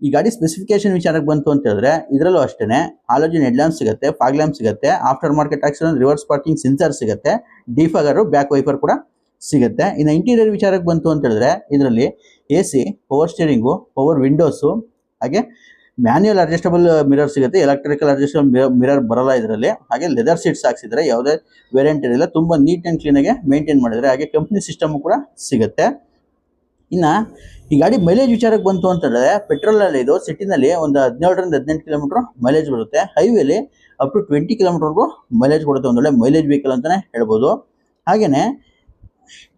ಈ ಗಾಡಿ ಸ್ಪೆಸಿಫಿಕೇಶನ್ ವಿಚಾರಕ್ಕೆ ಬಂತು ಅಂತ ಹೇಳಿದ್ರೆ, ಇದರಲ್ಲೂ ಅಷ್ಟೇ ಹಾಲೋಜಿನ್ ಹೆಡ್ ಲ್ಯಾಂಪ್ ಸಿಗುತ್ತೆ ಫಾಗ್ ಲ್ಯಾಂಪ್ ಸಿಗುತ್ತೆ after market accident reverse parking sensor ಸಿಗುತ್ತೆ ಡಿಫಾಗರು ಬ್ಯಾಕ್ ವೈಪರ್ ಕೂಡ ಸಿಗುತ್ತೆ. ಇನ್ನು ಇಂಟೀರಿಯರ್ ವಿಚಾರಕ್ಕೆ ಬಂತು ಅಂತ ಹೇಳಿದ್ರೆ, ಇದರಲ್ಲಿ A C power steering power windows ಹಾಗೆ ಮ್ಯಾನ್ಯಲ್ ಅಡ್ಜಸ್ಟಬಲ್ ಮಿರರ್ ಸಿಗುತ್ತೆ. ಎಲೆಕ್ಟ್ರಿಕಲ್ ಅಡ್ಜಸ್ಟಬಲ್ ಮಿರರ್ ಬರಲ್ಲ ಇದರಲ್ಲಿ. ಹಾಗೆ ಲೆದರ್ ಸೀಟ್ಸ್ ಹಾಕ್ಸಿದ್ರೆ ಯಾವುದೇ ವೇರಿಯಂಟ್ ಇರಲಿಲ್ಲ ತುಂಬ ನೀಟ್ ಆ್ಯಂಡ್ ಕ್ಲೀನಾಗಿ ಮೇಂಟೈನ್ ಮಾಡಿದರೆ ಹಾಗೆ ಕಂಪ್ನಿ ಸಿಸ್ಟಮ್ ಕೂಡ ಸಿಗುತ್ತೆ. ಇನ್ನು ಈ ಗಾಡಿ ಮೈಲೇಜ್ ವಿಚಾರಕ್ಕೆ ಬಂತು ಅಂತ ಹೇಳಿದ್ರೆ ಪೆಟ್ರೋಲಲ್ಲಿ ಇದು ಸಿಟಿನಲ್ಲಿ ಒಂದು ಹದಿನೇಳರಿಂದ ಹದಿನೆಂಟು ಕಿಲೋಮೀಟರ್ ಮೈಲೇಜ್ ಬರುತ್ತೆ. ಹೈವೇಲಿ ಅಪ್ ಟು ಟ್ವೆಂಟಿ ಕಿಲೋಮೀಟ್ರ್ವರೆಗೂ ಮೈಲೇಜ್ ಕೊಡುತ್ತೆ. ಒಂದೊಳ್ಳೆ ಮೈಲೇಜ್ ವೆಹಿಕಲ್ ಅಂತಾನೆ ಹೇಳ್ಬೋದು. ಹಾಗೇನೆ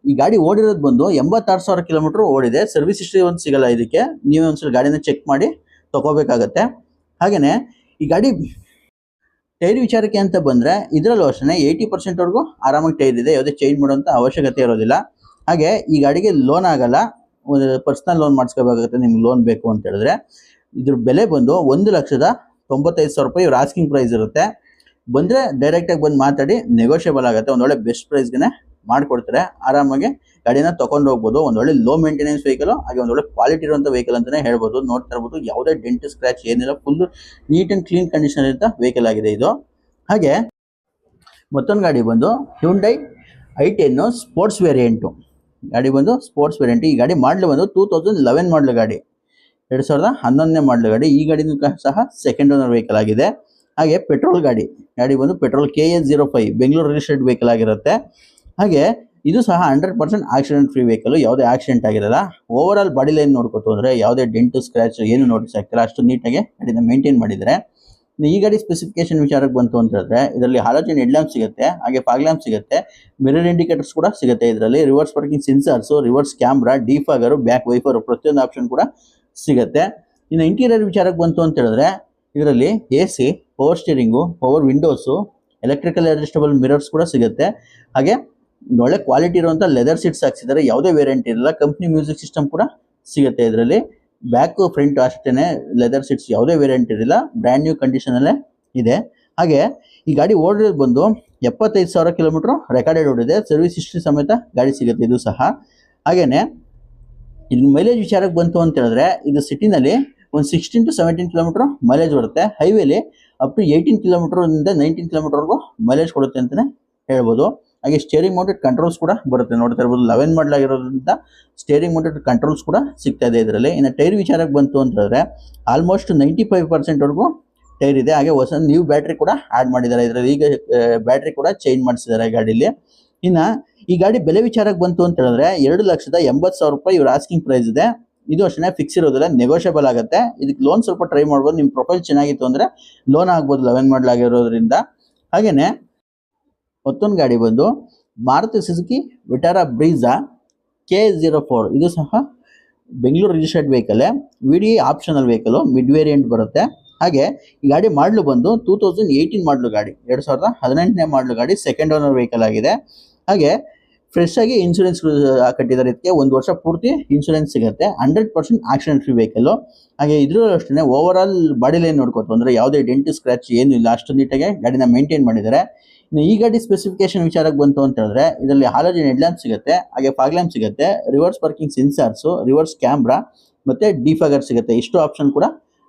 ಈ ಗಾಡಿ ಓಡಿರೋದು ಬಂದು ಎಂಬತ್ತಾರು ಸಾವಿರ ಕಿಲೋಮೀಟರ್ ಓಡಿದೆ. ಸರ್ವಿಸ್ ಹಿಸ್ಟ್ರಿ ಒಂದು ಸಿಗಲ್ಲ ಇದಕ್ಕೆ. ನೀವೇ ಒಂದ್ಸಲ ಗಾಡಿನ ಚೆಕ್ ಮಾಡಿ ತಗೋಬೇಕಾಗತ್ತೆ. ಹಾಗೆಯೇ ಈ ಗಾಡಿ ಟೈರ್ ವಿಚಾರಕ್ಕೆ ಅಂತ ಬಂದರೆ ಇದರಲ್ಲೂ ಅಷ್ಟೇ ಏಯ್ಟಿ ಪರ್ಸೆಂಟ್ವರೆಗೂ ಆರಾಮಾಗಿ ಟೈರ್ ಇದೆ. ಯಾವುದೇ ಚೇಂಜ್ ಮಾಡೋಂಥ ಅವಶ್ಯಕತೆ ಇರೋದಿಲ್ಲ. ಹಾಗೆ ಈ ಗಾಡಿಗೆ ಲೋನ್ ಆಗಲ್ಲ. ಒಂದು ಪರ್ಸನಲ್ ಲೋನ್ ಮಾಡಿಸ್ಕೋಬೇಕಾಗುತ್ತೆ. ನಿಮ್ಗೆ ಲೋನ್ ಬೇಕು ಅಂತ ಹೇಳಿದ್ರೆ. ಇದ್ರ ಬೆಲೆ ಬಂದು ಒಂದು ಲಕ್ಷದ ತೊಂಬತ್ತೈದು ಸಾವಿರ ರೂಪಾಯಿ ಇವ್ರ ಆಸ್ಕಿಂಗ್ ಪ್ರೈಸ್ ಇರುತ್ತೆ. ಬಂದ್ರೆ ಡೈರೆಕ್ಟ್ ಆಗಿ ಬಂದು ಮಾತಾಡಿ ನೆಗೋಷಿಯಬಲ್ ಆಗುತ್ತೆ. ಒಂದೊಳ್ಳೆ ಬೆಸ್ಟ್ ಪ್ರೈಸ್ಗೆ ಮಾಡ್ಕೊಡ್ತಾರೆ. ಆರಾಮಾಗಿ ಗಾಡಿನ ತಗೊಂಡು ಹೋಗ್ಬೋದು. ಒಂದೊಳ್ಳೆ ಲೋ ಮೇಂಟೆನೆನ್ಸ್ ವೆಹಿಕಲ್ ಹಾಗೆ ಒಂದೊಳ್ಳೆ ಕ್ವಾಲಿಟಿ ಇರುವಂತ ವೆಹಿಕಲ್ ಅಂತಾನೆ ಹೇಳ್ಬೋದು. ನೋಡ್ತಾ ಇರ್ಬೋದು. ಯಾವುದೇ ಡೆಂಟ್ ಸ್ಕ್ರಾಚ್ ಏನಿಲ್ಲ. Full neat and clean condition ಇರುವಂತ ವೆಹಿಕಲ್ ಆಗಿದೆ ಇದು. ಹಾಗೆ ಮತ್ತೊಂದು ಗಾಡಿ ಬಂದು Hyundai i ten sports variant ಗಾಡಿ ಬಂದು ಸ್ಪೋರ್ಟ್ಸ್ ವೇರಿಯಂಟ್ ಈ ಗಾಡಿ ಮಾಡಲು ಬಂದು ಟೂ ತೌಸಂಡ್ ಲೆವೆನ್ ಮಾಡಲು ಗಾಡಿ. ಎರಡು ಸಾವಿರದ ಹನ್ನೊಂದನೇ ಮಾಡಲು ಗಾಡಿ. ಈ ಗಾಡಿನೂ ಸಹ ಸೆಕೆಂಡ್ ಓನರ್ ವೆಹಿಕಲ್ ಆಗಿದೆ. ಹಾಗೆ ಪೆಟ್ರೋಲ್ ಗಾಡಿ. ಗಾಡಿ ಬಂದು petrol K S zero five Bengaluru registered vehicle ಆಗಿರುತ್ತೆ. ಹಾಗೆ ಇದು ಸಹ hundred percent accident free vehicle ಯಾವುದೇ ಆಕ್ಸಿಡೆಂಟ್ ಆಗಿರಲ್ಲ. ಓವರ್ ಆಲ್ ಬಾಡಿ ಲೈನ್ ನೋಡ್ಕೊತು ಅಂದರೆ ಯಾವುದೇ ಡೆಂಟು ಸ್ಕ್ರಾಚ್ ಏನು ನೋಟಿಸ್ ಆಗ್ತಿಲ್ಲ. ಅಷ್ಟು ನೀಟಾಗಿ ಗಾಡಿನ ಮೇಂಟೈನ್ ಮಾಡಿದರೆ ಈ ಗಾಡಿ ಸ್ಪೆಸಿಫಿಕೇಶನ್ ವಿಚಾರಕ್ಕೆ ಬಂತು ಅಂತ ಹೇಳಿದ್ರೆ, ಇದರಲ್ಲಿ ಹಾಲೋಜನ್ ಹೆಡ್ ಲ್ಯಾಂಪ್ ಸಿಗುತ್ತೆ, ಹಾಗೆ ಫಾಗ್ ಲ್ಯಾಂಪ್ ಸಿಗುತ್ತೆ ಮಿರರ್ ಇಂಡಿಕೇಟರ್ಸ್ ಕೂಡ ಸಿಗುತ್ತೆ ಇದರಲ್ಲಿ. Reverse working sensors reverse camera defogger back wiper ಪ್ರತಿಯೊಂದು ಆಪ್ಷನ್ ಕೂಡ ಸಿಗುತ್ತೆ. ಇನ್ನು ಇಂಟೀರಿಯರ್ ವಿಚಾರಕ್ಕೆ ಬಂತು ಅಂತ ಹೇಳಿದ್ರೆ, ಇದರಲ್ಲಿ A C power steering power windows electrical adjustable mirrors ಕೂಡ ಸಿಗುತ್ತೆ. ಹಾಗೆ ಒಳ್ಳೆ ಕ್ವಾಲಿಟಿ ಇರುವಂಥ ಲೆದರ್ ಸೀಟ್ಸ್ ಹಾಕ್ಸಿದ್ದಾರೆ ಯಾವುದೇ ವೇರಿಯಂಟ್ ಇರಲ್ಲ. ಕಂಪ್ನಿ ಮ್ಯೂಸಿಕ್ ಸಿಸ್ಟಮ್ ಕೂಡ ಸಿಗುತ್ತೆ ಇದರಲ್ಲಿ. ಬ್ಯಾಕ್ ಫ್ರಂಟ್ ಅಷ್ಟೇ ಲೆದರ್ ಸೀಟ್ಸ್ ಯಾವುದೇ ವೇರಿಯಂಟ್ ಇರಲಿಲ್ಲ. ಬ್ರ್ಯಾಂಡ್ ನ್ಯೂ ಕಂಡೀಷನಲ್ಲೇ ಇದೆ. ಹಾಗೆ ಈ ಗಾಡಿ ಓಡಿರೋದು ಬಂದು ಎಪ್ಪತ್ತೈದು ಸಾವಿರ ಕಿಲೋಮೀಟ್ರ್ ರೆಕಾರ್ಡೆಡ್ ಓಡಿದೆ. ಸರ್ವಿಸ್ ಹಿಸ್ಟ್ರಿ ಸಮೇತ ಗಾಡಿ ಸಿಗುತ್ತೆ. ಇದು ಸಹ. ಹಾಗೆಯೇ ಇದು ಮೈಲೇಜ್ ವಿಚಾರಕ್ಕೆ ಬಂತು ಅಂತ ಹೇಳಿದ್ರೆ ಇದು ಸಿಟಿನಲ್ಲಿ ಒಂದು sixteen to seventeen kilometre mileage ಬರುತ್ತೆ. ಹೈವೇಲಿ ಅಪ್ ಟು ಏಯ್ಟೀನ್ ಕಿಲೋಮೀಟ್ರಿಂದ ನೈನ್ಟೀನ್ ಕಿಲೋಮೀಟರ್ವರೆಗೂ ಮೈಲೇಜ್ ಕೊಡುತ್ತೆ ಅಂತಲೇ ಹೇಳ್ಬೋದು. ಹಾಗೆ ಸ್ಟೇರಿಂಗ್ ಮೌಂಟೆಡ್ ಕಂಟ್ರೋಲ್ಸ್ ಕೂಡ ಬರುತ್ತೆ. ನೋಡ್ತಾ ಇರ್ಬೋದು ಲೆವೆನ್ ಮಾಡಲಾಗಿರೋದ್ರಿಂದ ಸ್ಟೇರಿಂಗ್ ಮೌಂಟೆಡ್ ಕಂಟ್ರೋಲ್ಸ್ ಕೂಡ ಸಿಗ್ತಾ ಇದೆ ಇದರಲ್ಲಿ. ಇನ್ನು ಟೈರ್ ವಿಚಾರಕ್ಕೆ ಬಂತು ಅಂತಂದರೆ ಆಲ್ಮೋಸ್ಟ್ ನೈಂಟಿ ಫೈವ್ ಪರ್ಸೆಂಟ್ವರೆಗೂ ಟೈರ್ ಇದೆ. ಹಾಗೆ ಹೊಸ ನ್ಯೂ ಬ್ಯಾಟ್ರಿ ಕೂಡ ಆಡ್ ಮಾಡಿದ್ದಾರೆ. ಇದರಲ್ಲಿ ಈಗ ಬ್ಯಾಟ್ರಿ ಕೂಡ ಚೇಂಜ್ ಮಾಡಿಸಿದ್ದಾರೆ ಗಾಡೀಲಿ. ಇನ್ನ ಈ ಗಾಡಿ ಬೆಲೆ ವಿಚಾರಕ್ಕೆ ಬಂತು ಅಂತ ಹೇಳಿದ್ರೆ ಎರಡು ಲಕ್ಷದ ಎಂಬತ್ತು ಸಾವಿರ ರೂಪಾಯಿ ಇವ್ರ ಆಸ್ಕಿಂಗ್ ಪ್ರೈಸ್ ಇದೆ. ಇದು ಅಷ್ಟೇ ಫಿಕ್ಸ್ ಇರೋದಿಲ್ಲ ನೆಗೋಷಿಯಬಲ್ ಆಗುತ್ತೆ. ಇದಕ್ಕೆ ಲೋನ್ ಸ್ವಲ್ಪ ಟ್ರೈ ಮಾಡ್ಬೋದು. ನಿಮ್ಮ ಪ್ರೊಫೈಲ್ ಚೆನ್ನಾಗಿತ್ತು ಅಂದ್ರೆ ಲೋನ್ ಆಗ್ಬೋದು ಲೆವೆನ್ ಮಾಡಲಾಗಿರೋದ್ರಿಂದ ಹಾಗೇನೆ ಮತ್ತೊಂದು ಗಾಡಿ ಬಂದು Maruti Suzuki Vitara Brezza K zero four ಇದು ಸಹ Bengaluru registered ವೆಹಿಕಲೇ V D optional vehicle mid variant ಬರುತ್ತೆ. ಹಾಗೆ ಈ ಗಾಡಿ ಮಾಡಲು ಬಂದು ಟೂ ತೌಸಂಡ್ ಏಯ್ಟೀನ್ ಮಾಡಲು ಗಾಡಿ. ಎರಡು ಸಾವಿರದ ಹದಿನೆಂಟನೇ ಮಾಡಲು ಗಾಡಿ ಸೆಕೆಂಡ್ ಓನರ್ ವೆಹಿಕಲ್ ಆಗಿದೆ. ಹಾಗೆ ಫ್ರೆಶ್ ಆಗಿ ಇನ್ಶೂರೆನ್ಸ್ ಕಟ್ಟಿದ್ದಾರೆ. ಇದಕ್ಕೆ ಒಂದು ವರ್ಷ ಪೂರ್ತಿ ಇನ್ಶೂರೆನ್ಸ್ ಸಿಗುತ್ತೆ. Hundred percent accident free vehicle ಹಾಗೆ ಇದ್ರಲ್ಲೂ ಅಷ್ಟೇ ಓವರ್ ಆಲ್ ಬಾಡಿ ಲೈನ್ ನೋಡ್ಕೋತು ಅಂದರೆ ಯಾವುದೇ ಡೆಂಟಿ ಸ್ಕ್ರಾಚ್ ಏನು ಇಲ್ಲ. ಅಷ್ಟು ನೀಟಾಗಿ ಗಾಡಿನ ಮೇಂಟೈನ್ ಮಾಡಿದ್ದಾರೆ. ಇನ್ನು ಈ ಗಾಡಿ ಸ್ಪೆಸಿಫಿಕೇಶನ್ ವಿಚಾರಕ್ಕೆ ಬಂತು ಅಂತ ಹೇಳಿದ್ರೆ, ಇದರಲ್ಲಿ ಹಾಲೋಜನ್ ಹೆಡ್ಲ್ಯಾಂಪ್ ಸಿಗುತ್ತೆ, ಹಾಗೆ ಫಾಗ್ ಲ್ಯಾಂಪ್ ಸಿಗುತ್ತೆ reverse parking sensors reverse camera ಮತ್ತೆ ಡಿಫಾಗರ್ ಸಿಗುತ್ತೆ. ಇಷ್ಟು ಆಪ್ಷನ್ ಕೂಡ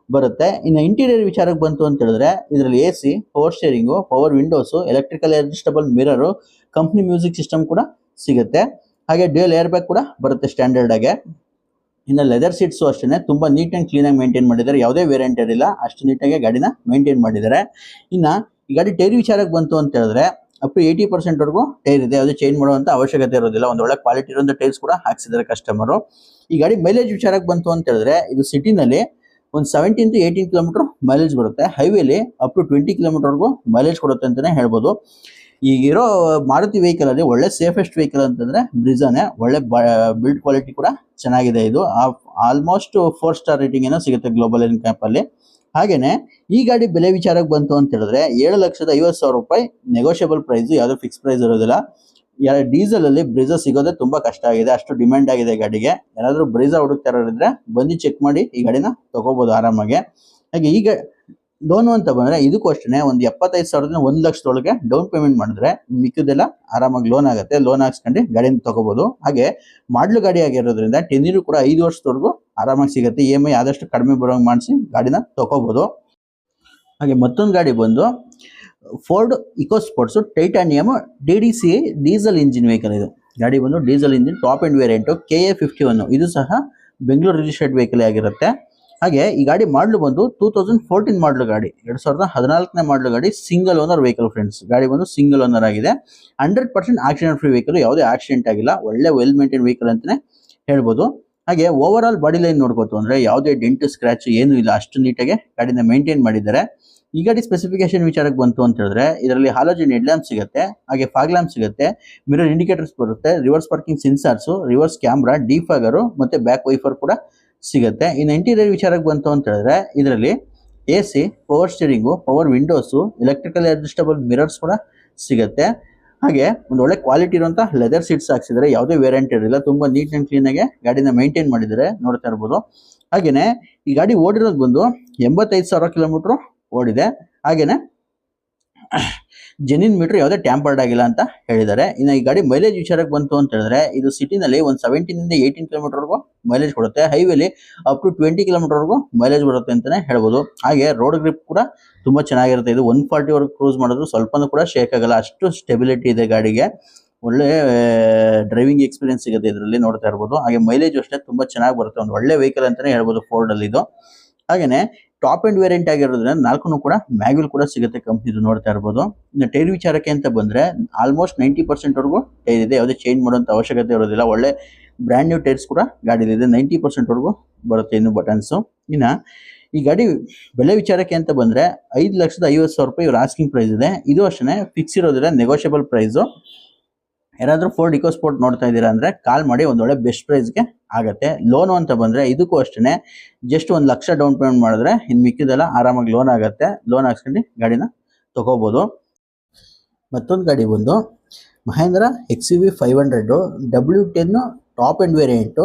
ಬರುತ್ತೆ. ಇನ್ನು ಇಂಟೀರಿಯರ್ ವಿಚಾರಕ್ಕೆ ಬಂತು ಅಂತ ಹೇಳಿದ್ರೆ, ಇದರಲ್ಲಿ A C power steering power windows electrical adjustable mirror company music system ಕೂಡ ಸಿಗುತ್ತೆ. ಹಾಗೆ ಡ್ಯೂಯಲ್ ಏರ್ ಬ್ಯಾಗ್ ಕೂಡ ಬರುತ್ತೆ ಸ್ಟ್ಯಾಂಡರ್ಡ್ ಆಗಿ. ಇನ್ನು ಲೆದರ್ ಸೀಟ್ಸು ಅಷ್ಟೇ ತುಂಬಾ ನೀಟ್ ಆ್ಯಂಡ್ ಕ್ಲೀನ್ ಆಗಿ ಮೇಂಟೈನ್ ಮಾಡಿದ್ದಾರೆ. ಯಾವುದೇ ವೇರಿಯಂಟ್ ಇರಲಿಲ್ಲ ಅಷ್ಟು ನೀಟಾಗಿ ಗಾಡಿನ ಮೇಂಟೈನ್ ಮಾಡಿದ್ದಾರೆ. ಇನ್ನ ಈ ಗಾಡಿ ಟೈರ್ ವಿಚಾರಕ್ಕೆ ಬಂತು ಅಂತ ಹೇಳಿದ್ರೆ ಅಪ್ ಟು ಏಯ್ಟಿ ಪರ್ಸೆಂಟ್ ವರೆಗೂ ಟೈರ್ ಇದೆ. ಯಾವುದೇ ಚೇಂಜ್ ಮಾಡುವಂಥ ಅವಶ್ಯಕತೆ ಇರೋದಿಲ್ಲ. ಒಂದು ಒಳ್ಳೆ ಕ್ವಾಲಿಟಿ ಇರುವಂತ ಟೈರ್ಸ್ ಕೂಡ ಹಾಕ್ಸಿದ್ದಾರೆ ಕಸ್ಟಮರು ಈ ಗಾಡಿ ಮೈಲೇಜ್ ವಿಚಾರಕ್ಕೆ ಬಂತು ಅಂತ ಹೇಳಿದ್ರೆ, ಇದು ಸಿಟಿನಲ್ಲಿ ಒಂದು seventeen to eighteen kilometre mileage ಬರುತ್ತೆ. ಹೈವೇಲಿ ಅಪ್ ಟು ಟ್ವೆಂಟಿ ಕಿಲೋಮೀಟರ್ವರೆಗೂ ಮೈಲೇಜ್ ಕೊಡುತ್ತೆ ಅಂತಾನೆ ಹೇಳ್ಬೋದು. ಈಗಿರೋ ಮಾರುತಿ ವೆಹಿಕಲ್ ಅಲ್ಲಿ ಒಳ್ಳೆ ಸೇಫೆಸ್ಟ್ ವೆಹಿಕಲ್ ಅಂತಂದ್ರೆ ಬ್ರಿಜಾನೆ ಒಳ್ಳೆ ಬಿಲ್ಡ್ ಕ್ವಾಲಿಟಿ ಕೂಡ ಚೆನ್ನಾಗಿದೆ ಇದು. ಆಲ್ಮೋಸ್ಟ್ ಫೋರ್ ಸ್ಟಾರ್ ರೇಟಿಂಗ್ ಏನೋ ಸಿಗುತ್ತೆ ಗ್ಲೋಬಲ್ ಇನ್ ಕ್ಯಾಂಪ್ ಅಲ್ಲಿ. ಹಾಗೇನೆ, ಈ ಗಾಡಿ ಬೆಲೆ ವಿಚಾರಕ್ಕೆ ಬಂತು ಅಂತ ಹೇಳಿದ್ರೆ ಏಳು ಲಕ್ಷದ ಐವತ್ತು ಸಾವಿರ ರೂಪಾಯಿ ನೆಗೋಷಿಯಬಲ್ ಪ್ರೈಸ್ ಯಾವುದೋ ಫಿಕ್ಸ್ ಪ್ರೈಸ್ ಇರೋದಿಲ್ಲ. ಡೀಸೆಲ್ ಅಲ್ಲಿ ಬ್ರಿಜ ಸಿಗೋದೇ ತುಂಬಾ ಕಷ್ಟ ಆಗಿದೆ. ಅಷ್ಟು ಡಿಮ್ಯಾಂಡ್ ಆಗಿದೆ ಗಾಡಿಗೆ. ಯಾರಾದ್ರೂ ಬ್ರಿಜಾ ಹುಡುಕ್ತಾರಿದ್ರೆ ಬಂದು ಚೆಕ್ ಮಾಡಿ ಈ ಗಾಡಿನ ತಗೋಬಹುದು ಆರಾಮಾಗಿ. ಹಾಗೆ ಈಗ ಲೋನು ಅಂತ ಬಂದ್ರೆ ಇದಕ್ಕೂ ಅಷ್ಟೇ ಒಂದು ಎಪ್ಪತ್ತೈದು ಸಾವಿರದಿಂದ ಒಂದು ಲಕ್ಷದೊಳಗೆ ಡೌನ್ ಪೇಮೆಂಟ್ ಮಾಡಿದ್ರೆ ಮಿಕ್ಕಿದೆಲ್ಲ ಆರಾಮಾಗಿ ಲೋನ್ ಆಗುತ್ತೆ ಲೋನ್ ಹಾಕ್ಸ್ಕೊಂಡು ಗಾಡಿನ ತಗೋಬಹುದು ಹಾಗೆ ಮಾಡ್ಲು ಗಾಡಿ ಆಗಿರೋದ್ರಿಂದ ಟೆನ್ನಿರು ಕೂಡ ಐದು ವರ್ಷದವರೆಗೂ ಆರಾಮಾಗಿ ಸಿಗುತ್ತೆ. ಇ ಎಂ ಐ ಆದಷ್ಟು ಕಡಿಮೆ ಬರೋಂಗೆ ಮಾಡಿಸಿ ಗಾಡಿನ ತಗೋಬಹುದು ಹಾಗೆ ಮತ್ತೊಂದು ಗಾಡಿ ಬಂದು Ford Eco Sports titanium D D C diesel engine vehicle ಇದು. ಗಾಡಿ ಬಂದು diesel engine top end variant K A fifty one ಇದು ಸಹ ಬೆಂಗಳೂರು ರಿಜಿಸ್ಟರ್ಡ್ ವೆಹಿಕಲ್ ಆಗಿರುತ್ತೆ. ಹಾಗೆ ಈ ಗಾಡಿ ಮಾಡಲು ಬಂದು ಟೂ ತೌಸಂಡ್ ಫೋರ್ಟೀನ್ ಮಾಡಲು ಗಾಡಿ, ಎರಡ್ ಸಾವಿರದ ಹದಿನಾಲ್ಕನೇ ಮಾಡಲು ಗಾಡಿ ಸಿಂಗಲ್ ಓನರ್ ವೆಹಿಕಲ್ ಫ್ರೆಂಡ್ಸ್ ಗಾಡಿ ಬಂದು ಸಿಂಗಲ್ ಓನರ್ ಆಗಿದೆ. Hundred percent accident free vehicle ಯಾವುದೇ ಆಕ್ಸಿಡೆಂಟ್ ಆಗಿಲ್ಲ. ಒಳ್ಳೆ ವೆಲ್ ಮೇಂಟೈನ್ ವೆಹಿಕಲ್ ಅಂತಲೇ ಹೇಳ್ಬೋದು. ಹಾಗೆ ಓವರ್ ಆಲ್ ಬಾಡಿ ಲೈನ್ ನೋಡ್ಕೋತು ಅಂದರೆ ಯಾವುದೇ ಡೆಂಟ್ ಸ್ಕ್ರಾಚ್ ಏನು ಇಲ್ಲ. ಅಷ್ಟು ನೀಟಾಗಿ ಗಾಡಿನ ಮೇಂಟೈನ್ ಮಾಡಿದ್ದಾರೆ. ಈ ಗಾಡಿ ಸ್ಪೆಸಿಫಿಕೇಶನ್ ವಿಚಾರಕ್ಕೆ ಬಂತು ಅಂತ ಹೇಳಿದ್ರೆ, ಇದರಲ್ಲಿ ಹಾಲೋಜಿನ್ ಹೆಡ್ ಲ್ಯಾಂಪ್ ಸಿಗುತ್ತೆ, ಹಾಗೆ ಫಾಗ್ ಲ್ಯಾಂಪ್ ಸಿಗುತ್ತೆ ಮಿರರ್ ಇಂಡಿಕೇಟರ್ಸ್ ಬರುತ್ತೆ reverse parking sensors reverse camera defogger ಮತ್ತೆ ಬ್ಯಾಕ್ ವೈಫರ್ ಕೂಡ ಸಿಗುತ್ತೆ. ಇನ್ನು ಇಂಟೀರಿಯರ್ ವಿಚಾರಕ್ಕೆ ಬಂತು ಅಂತ ಹೇಳಿದ್ರೆ, ಇದರಲ್ಲಿ A C power steering, power windows electrical adjustable mirrors ಕೂಡ ಸಿಗುತ್ತೆ. ಹಾಗೆ ಒಂದು ಒಳ್ಳೆ ಕ್ವಾಲಿಟಿ ಇರುವಂತ ಲೆದರ್ ಸೀಟ್ಸ್ ಹಾಕ್ಸಿದ್ದಾರೆ ಯಾವುದೇ ವೇರಿಯಂಟ್ ಇರಲಿಲ್ಲ. ತುಂಬಾ ನೀಟ್ ಅಂಡ್ ಕ್ಲೀನ್ ಆಗಿ ಗಾಡಿನ ಮೈಂಟೈನ್ ಮಾಡಿದರೆ ನೋಡ್ತಾ ಇರ್ಬೋದು. ಹಾಗೇನೆ ಈ ಗಾಡಿ ಓಡಿರೋದು ಬಂದು ಎಂಬತ್ತೈದು ಸಾವಿರ ಕಿಲೋಮೀಟ್ರು ಓಡಿದೆ. ಹಾಗೇನೆ ಜೆನ್ಯಿನ್ ಮೀಟರ್ ಯಾವುದೇ ಟ್ಯಾಂಪರ್ಡ್ ಆಗಿಲ್ಲ ಅಂತ ಹೇಳಿದ್ದಾರೆ. ಇನ್ನು ಈ ಗಾಡಿ ಮೈಲೇಜ್ ವಿಚಾರಕ್ಕೆ ಬಂತು ಅಂತ ಹೇಳಿದ್ರೆ, ಇದು ಸಿಟಿನಲ್ಲಿ ಒಂದು ಸೆವೆಂಟೀನ್ ಇಂದ ಏಯ್ಟೀನ್ ಕಿಲೋಮೀಟರ್ವರೆಗೂ ಮೈಲೇಜ್ ಕೊಡುತ್ತೆ. ಹೈವೇಲಿ ಅಪ್ ಟು ಟ್ವೆಂಟಿ ಕಿಲೋಮೀಟರ್ವರೆಗೂ ಮೈಲೇಜ್ ಬರುತ್ತೆ ಅಂತಾನೆ ಹೇಳ್ಬೋದು. ಹಾಗೆ ರೋಡ್ ಗ್ರಿಪ್ ಕೂಡ ತುಂಬಾ ಚೆನ್ನಾಗಿರುತ್ತೆ. ಇದು ಒನ್ ಫಾರ್ಟಿ ವರೆಗೂ ಕ್ರೂಸ್ ಮಾಡಿದ್ರು ಸ್ವಲ್ಪನೂ ಕೂಡ ಶೇಕ್ ಆಗಲ್ಲ. ಅಷ್ಟು ಸ್ಟೆಬಿಲಿಟಿ ಇದೆ ಗಾಡಿಗೆ. ಒಳ್ಳೆ ಡ್ರೈವಿಂಗ್ ಎಕ್ಸ್ಪೀರಿಯನ್ಸ್ ಸಿಗುತ್ತೆ ಇದರಲ್ಲಿ ನೋಡ್ತಾ ಇರ್ಬೋದು. ಹಾಗೆ ಮೈಲೇಜ್ ಅಷ್ಟೇ ತುಂಬಾ ಚೆನ್ನಾಗಿ ಬರುತ್ತೆ. ಒಂದು ಒಳ್ಳೆ ವೆಹಿಕಲ್ ಅಂತಾನೆ ಹೇಳ್ಬೋದು ಫೋರ್ಡಲ್ಲಿ ಇದು ಹಾಗೇನೆ ಟಾಪ್ ಅಂಡ್ ವೇರಿಯಂಟ್ ಆಗಿರೋದ್ರಿಂದ ನಾಲ್ಕು ಕೂಡ ಮ್ಯಾಗ್ವಿಲ್ ಕೂಡ ಸಿಗುತ್ತೆ ಕಂಪ್ನಿದು ನೋಡ್ತಾ ಇರ್ಬೋದು. ಇನ್ನು ಟೈರ್ ವಿಚಾರಕ್ಕೆ ಅಂತ ಬಂದ್ರೆ ಆಲ್ಮೋಸ್ಟ್ ನೈಂಟಿ ಪರ್ಸೆಂಟ್ ವರೆಗೂ ಟೈರ್ ಇದೆ. ಯಾವುದೇ ಚೇಂಜ್ ಮಾಡುವಂತ ಅವಶ್ಯಕತೆ ಇರೋದಿಲ್ಲ. ಒಳ್ಳೆ ಬ್ರ್ಯಾಂಡ್ ನ್ಯೂ ಟೈರ್ಸ್ ಕೂಡ ಗಾಡಿಲಿದೆ ನೈಂಟಿ ಪರ್ಸೆಂಟ್ ವರೆಗೂ ಬರುತ್ತೆ ಇನ್ನು ಬಟನ್ಸ್ ಇನ್ನ ಈ ಗಾಡಿ ಬೆಲೆ ವಿಚಾರಕ್ಕೆ ಅಂತ ಬಂದ್ರೆ ಐದು ಲಕ್ಷದ ಐವತ್ತು ಸಾವಿರ ರೂಪಾಯಿ ಇವ್ರ ಆಸ್ಕಿಂಗ್ ಪ್ರೈಸ್ ಇದೆ. ಇದು ಅಷ್ಟೇ ಫಿಕ್ಸ್ ಇರೋದಿಲ್ಲ ನೆಗೋಷಿಯಬಲ್ ಪ್ರೈಸು ಯಾರಾದ್ರೂ ಫೋರ್ಡ್ ಇಕೋ ಸ್ಪೋರ್ಟ್ ನೋಡ್ತಾ ಇದ್ದೀರಾ ಅಂದ್ರೆ ಕಾಲ್ ಮಾಡಿ ಒಂದು ಒಳ್ಳೆ ಬೆಸ್ಟ್ ಪ್ರೈಸ್ಗೆ ಆಗುತ್ತೆ. ಲೋನು ಅಂತ ಬಂದ್ರೆ ಇದಕ್ಕೂ ಅಷ್ಟೇ ಜಸ್ಟ್ ಒಂದು ಲಕ್ಷ ಡೌನ್ ಪೇಮೆಂಟ್ ಮಾಡಿದ್ರೆ ಇನ್ನು ಮಿಕ್ಕಿದೆಲ್ಲ ಆರಾಮಾಗಿ ಲೋನ್ ಆಗುತ್ತೆ. ಲೋನ್ ಹಾಕ್ಸ್ಕೊಂಡು ಗಾಡಿನ ತೊಗೋಬೋದು. ಮತ್ತೊಂದು ಗಾಡಿ ಬಂದು Mahindra X V five hundred W ten top end variant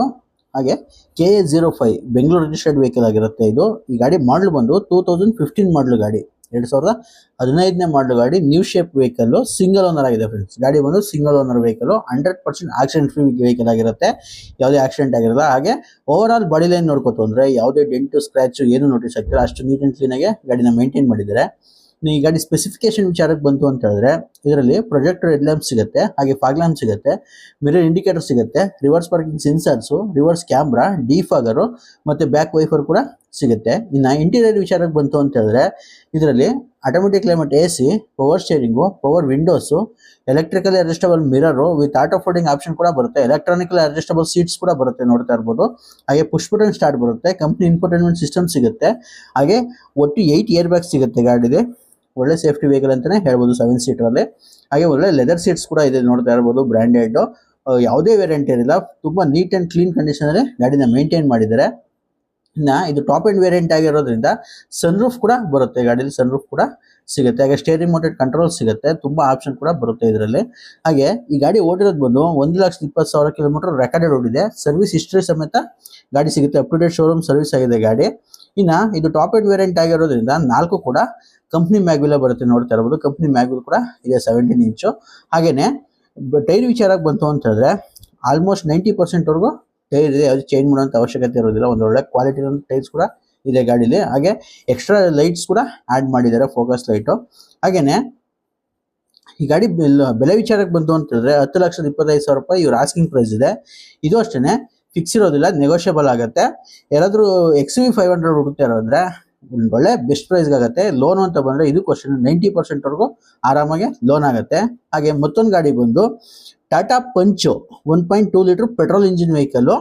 ಹಾಗೆ K A zero five Bengaluru registered vehicle ಆಗಿರುತ್ತೆ ಇದು. ಈ ಗಾಡಿ ಮಾಡಲು ಬಂದು ಟೂ ತೌಸಂಡ್ ಫಿಫ್ಟೀನ್ ಮಾಡಲು ಗಾಡಿ. ಎರಡು ಸಾವಿರದ ಹದಿನೈದನೇ ಮಾಡಲ್ ಗಾಡಿ new shape vehicle single owner ಆಗಿದೆ ಫ್ರೆಂಡ್ಸ್ ಗಾಡಿ ಬಂದು single owner vehicle hundred percent accident free vehicle ಆಗಿರುತ್ತೆ. ಯಾವುದೇ ಆಕ್ಸಿಡೆಂಟ್ ಆಗಿರಲ್ಲ. ಹಾಗೆ ಓವರ್ ಆಲ್ ಬಾಡಿ ಲೈನ್ ನೋಡ್ಕೋತು ಅಂದ್ರೆ ಯಾವುದೇ ಡೆಂಟು ಸ್ಕ್ರಾಚ್ ಏನು ನೋಟಿಸ್ ಆಗ್ತಿಲ್ಲ. ಅಷ್ಟು ನೀಟ್ ಅಂಡ್ ಕ್ಲೀನ್ ಆಗಿ ಗಾಡಿನ ಮೇಂಟೈನ್ ಮಾಡಿದ್ದಾರೆ. ಈ ಗಾಡಿ ಸ್ಪೆಸಿಫಿಕೇಶನ್ ವಿಚಾರಕ್ಕೆ ಬಂತು ಅಂತ ಹೇಳಿದ್ರೆ, ಇದರಲ್ಲಿ ಪ್ರೊಜೆಕ್ಟರ್ ಹೆಡ್ ಲ್ಯಾಂಪ್ ಸಿಗುತ್ತೆ, ಹಾಗೆ ಫಾಗ್ ಲ್ಯಾಂಪ್ ಸಿಗುತ್ತೆ ಮಿರರ್ ಇಂಡಿಕೇಟರ್ ಸಿಗುತ್ತೆ reverse parking sensors reverse camera defogger ಮತ್ತೆ ಬ್ಯಾಕ್ ವೈಫರ್ ಕೂಡ ಸಿಗುತ್ತೆ. ಇನ್ನು ಇಂಟೀರಿಯರ್ ವಿಚಾರಕ್ಕೆ ಬಂತು ಅಂತ ಹೇಳಿದ್ರೆ, ಇದರಲ್ಲಿ automatic climate A C power steering power windows electrically adjustable mirror with auto folding option ಕೂಡ ಬರುತ್ತೆ. ಎಲೆಕ್ಟ್ರಾನಿಕಲಿ ಅಡ್ಜಸ್ಟಬಲ್ ಸೀಟ್ಸ್ ಕೂಡ ಬರುತ್ತೆ ನೋಡ್ತಾ ಇರ್ಬೋದು. ಹಾಗೆ ಪುಷ್ ಬಟನ್ ಸ್ಟಾರ್ಟ್ ಬರುತ್ತೆ. ಕಂಪ್ನಿ ಇನ್ಫೋಟೈನ್ಮೆಂಟ್ ಸಿಸ್ಟಮ್ ಸಿಗುತ್ತೆ. ಹಾಗೆ ಒಟ್ಟು ಏಯ್ಟ್ ಇಯರ್ ಬ್ಯಾಗ್ ಸಿಗುತ್ತೆ ಗಾಡಿದೆ. ಒಳ್ಳೆ ಸೇಫ್ಟಿ ವೆಹಿಕಲ್ ಅಂತಾನೆ ಹೇಳ್ಬೋದು ಸೆವೆನ್ ಸೀಟರ್ ಅಲ್ಲಿ. ಹಾಗೆ ಒಳ್ಳೆ ಲೆದರ್ ಸೀಟ್ಸ್ ಕೂಡ ಇದೆ ನೋಡ್ತಾ ಇರ್ಬೋದು ಬ್ರಾಂಡೆಡ್ ಯಾವುದೇ ವೇರಿಯಂಟ್ ಇರಲಿಲ್ಲ ತುಂಬಾ ನೀಟ್ ಅಂಡ್ ಕ್ಲೀನ್ ಕಂಡೀಷನ್ ಅಲ್ಲಿ ಗಾಡಿನ ಮೇಂಟೈನ್ ಮಾಡಿದ್ದಾರೆ. ಇನ್ನ ಇದು ಟಾಪ್ ಎಂಡ್ ವೇರಿಯಂಟ್ ಆಗಿರೋದ್ರಿಂದ ಸನ್ ರೂಫ್ ಕೂಡ ಬರುತ್ತೆ ಗಾಡಿಯಲ್ಲಿ ಸನ್ ರೂಫ್ ಕೂಡ ಸಿಗುತ್ತೆ. ಹಾಗೆ ಸ್ಟೇರಿಂಗ್ ಮೋಟೆಡ್ ಕಂಟ್ರೋಲ್ ಸಿಗುತ್ತೆ, ತುಂಬಾ ಆಪ್ಷನ್ ಕೂಡ ಬರುತ್ತೆ ಇದರಲ್ಲಿ. ಹಾಗೆ ಈ ಗಾಡಿ ಓಡಿರೋದು ಬಂದು ಒಂದು ಲಕ್ಷದ ಇಪ್ಪತ್ತು ಸಾವಿರ ಕಿಲೋಮೀಟರ್ ರೆಕಾರ್ಡೆಡ್ ಓಡಿದೆ. ಸರ್ವಿಸ್ ಹಿಸ್ಟ್ರಿ ಸಮೇತ ಗಾಡಿ ಸಿಗುತ್ತೆ. Up to date showroom service ಆಗಿದೆ ಗಾಡಿ. ಇನ್ನ ಇದು ಟಾಪ್ ಎಂಡ್ ವೇರಿಯಂಟ್ ಆಗಿರೋದ್ರಿಂದ ನಾಲ್ಕು ಕೂಡ ಕಂಪ್ನಿ ಮ್ಯಾಗ್ವಿಲ ಬರುತ್ತೆ ನೋಡ್ತಾ ಇರ್ಬೋದು. ಕಂಪ್ನಿ ಮ್ಯಾಗ್ವಿಲ್ ಕೂಡ ಇದೆ ಸೆವೆಂಟೀನ್ ಇಂಚು ಹಾಗೆಯೇ ಟೈರ್ ವಿಚಾರಕ್ಕೆ ಬಂತು ಅಂತ ಹೇಳಿದ್ರೆ ಆಲ್ಮೋಸ್ಟ್ ನೈಂಟಿ ಪರ್ಸೆಂಟ್ ವರೆಗೂ ಟೈರ್ ಇದೆ ಯಾವುದು ಚೇಂಜ್ ಮಾಡುವಂಥ ಅವಶ್ಯಕತೆ ಇರೋದಿಲ್ಲ. ಒಂದು ಒಳ್ಳೆ ಕ್ವಾಲಿಟಿ ಟೈರ್ಸ್ ಕೂಡ ಇದೆ ಗಾಡೀಲಿ. ಹಾಗೆ ಎಕ್ಸ್ಟ್ರಾ ಲೈಟ್ಸ್ ಕೂಡ ಆ್ಯಡ್ ಮಾಡಿದ್ದಾರೆ ಫೋಕಸ್ ಲೈಟು ಹಾಗೆಯೇ ಈ ಗಾಡಿ ಬೆಲ್- ವಿಚಾರಕ್ಕೆ ಬಂತು ಅಂತ ಹೇಳಿದ್ರೆ ಹತ್ತು ಲಕ್ಷದ ಇಪ್ಪತ್ತೈದು ಸಾವಿರ ರೂಪಾಯಿ ಇವ್ರ ಆಸ್ಕಿಂಗ್ ಪ್ರೈಸ್ ಇದೆ. ಇದು ಅಷ್ಟೇ ಫಿಕ್ಸ್ ಇರೋದಿಲ್ಲ ನೆಗೋಷಿಯಬಲ್ ಆಗುತ್ತೆ. ಯಾರಾದರೂ ಎಕ್ಸ್ ವಿ ಫೈವ್ ಹಂಡ್ರೆಡ್ ಹುಡುಕ್ತಾ ಇರೋದ್ರೆ ಒಳ್ಳೆ ಬೆಸ್ಟ್ ಪ್ರೈಸ್ ಆಗುತ್ತೆ. ಲೋನ್ ಅಂತ ಬಂದರೆ ಇದು ಕ್ವಶನ್ ನೈಂಟಿ ಪರ್ಸೆಂಟ್ವರೆಗೂ ಆರಾಮಾಗಿ ಲೋನ್ ಆಗುತ್ತೆ. ಹಾಗೆ ಮತ್ತೊಂದು ಗಾಡಿ ಬಂದು Tata Punch one point two litre petrol engine vehicle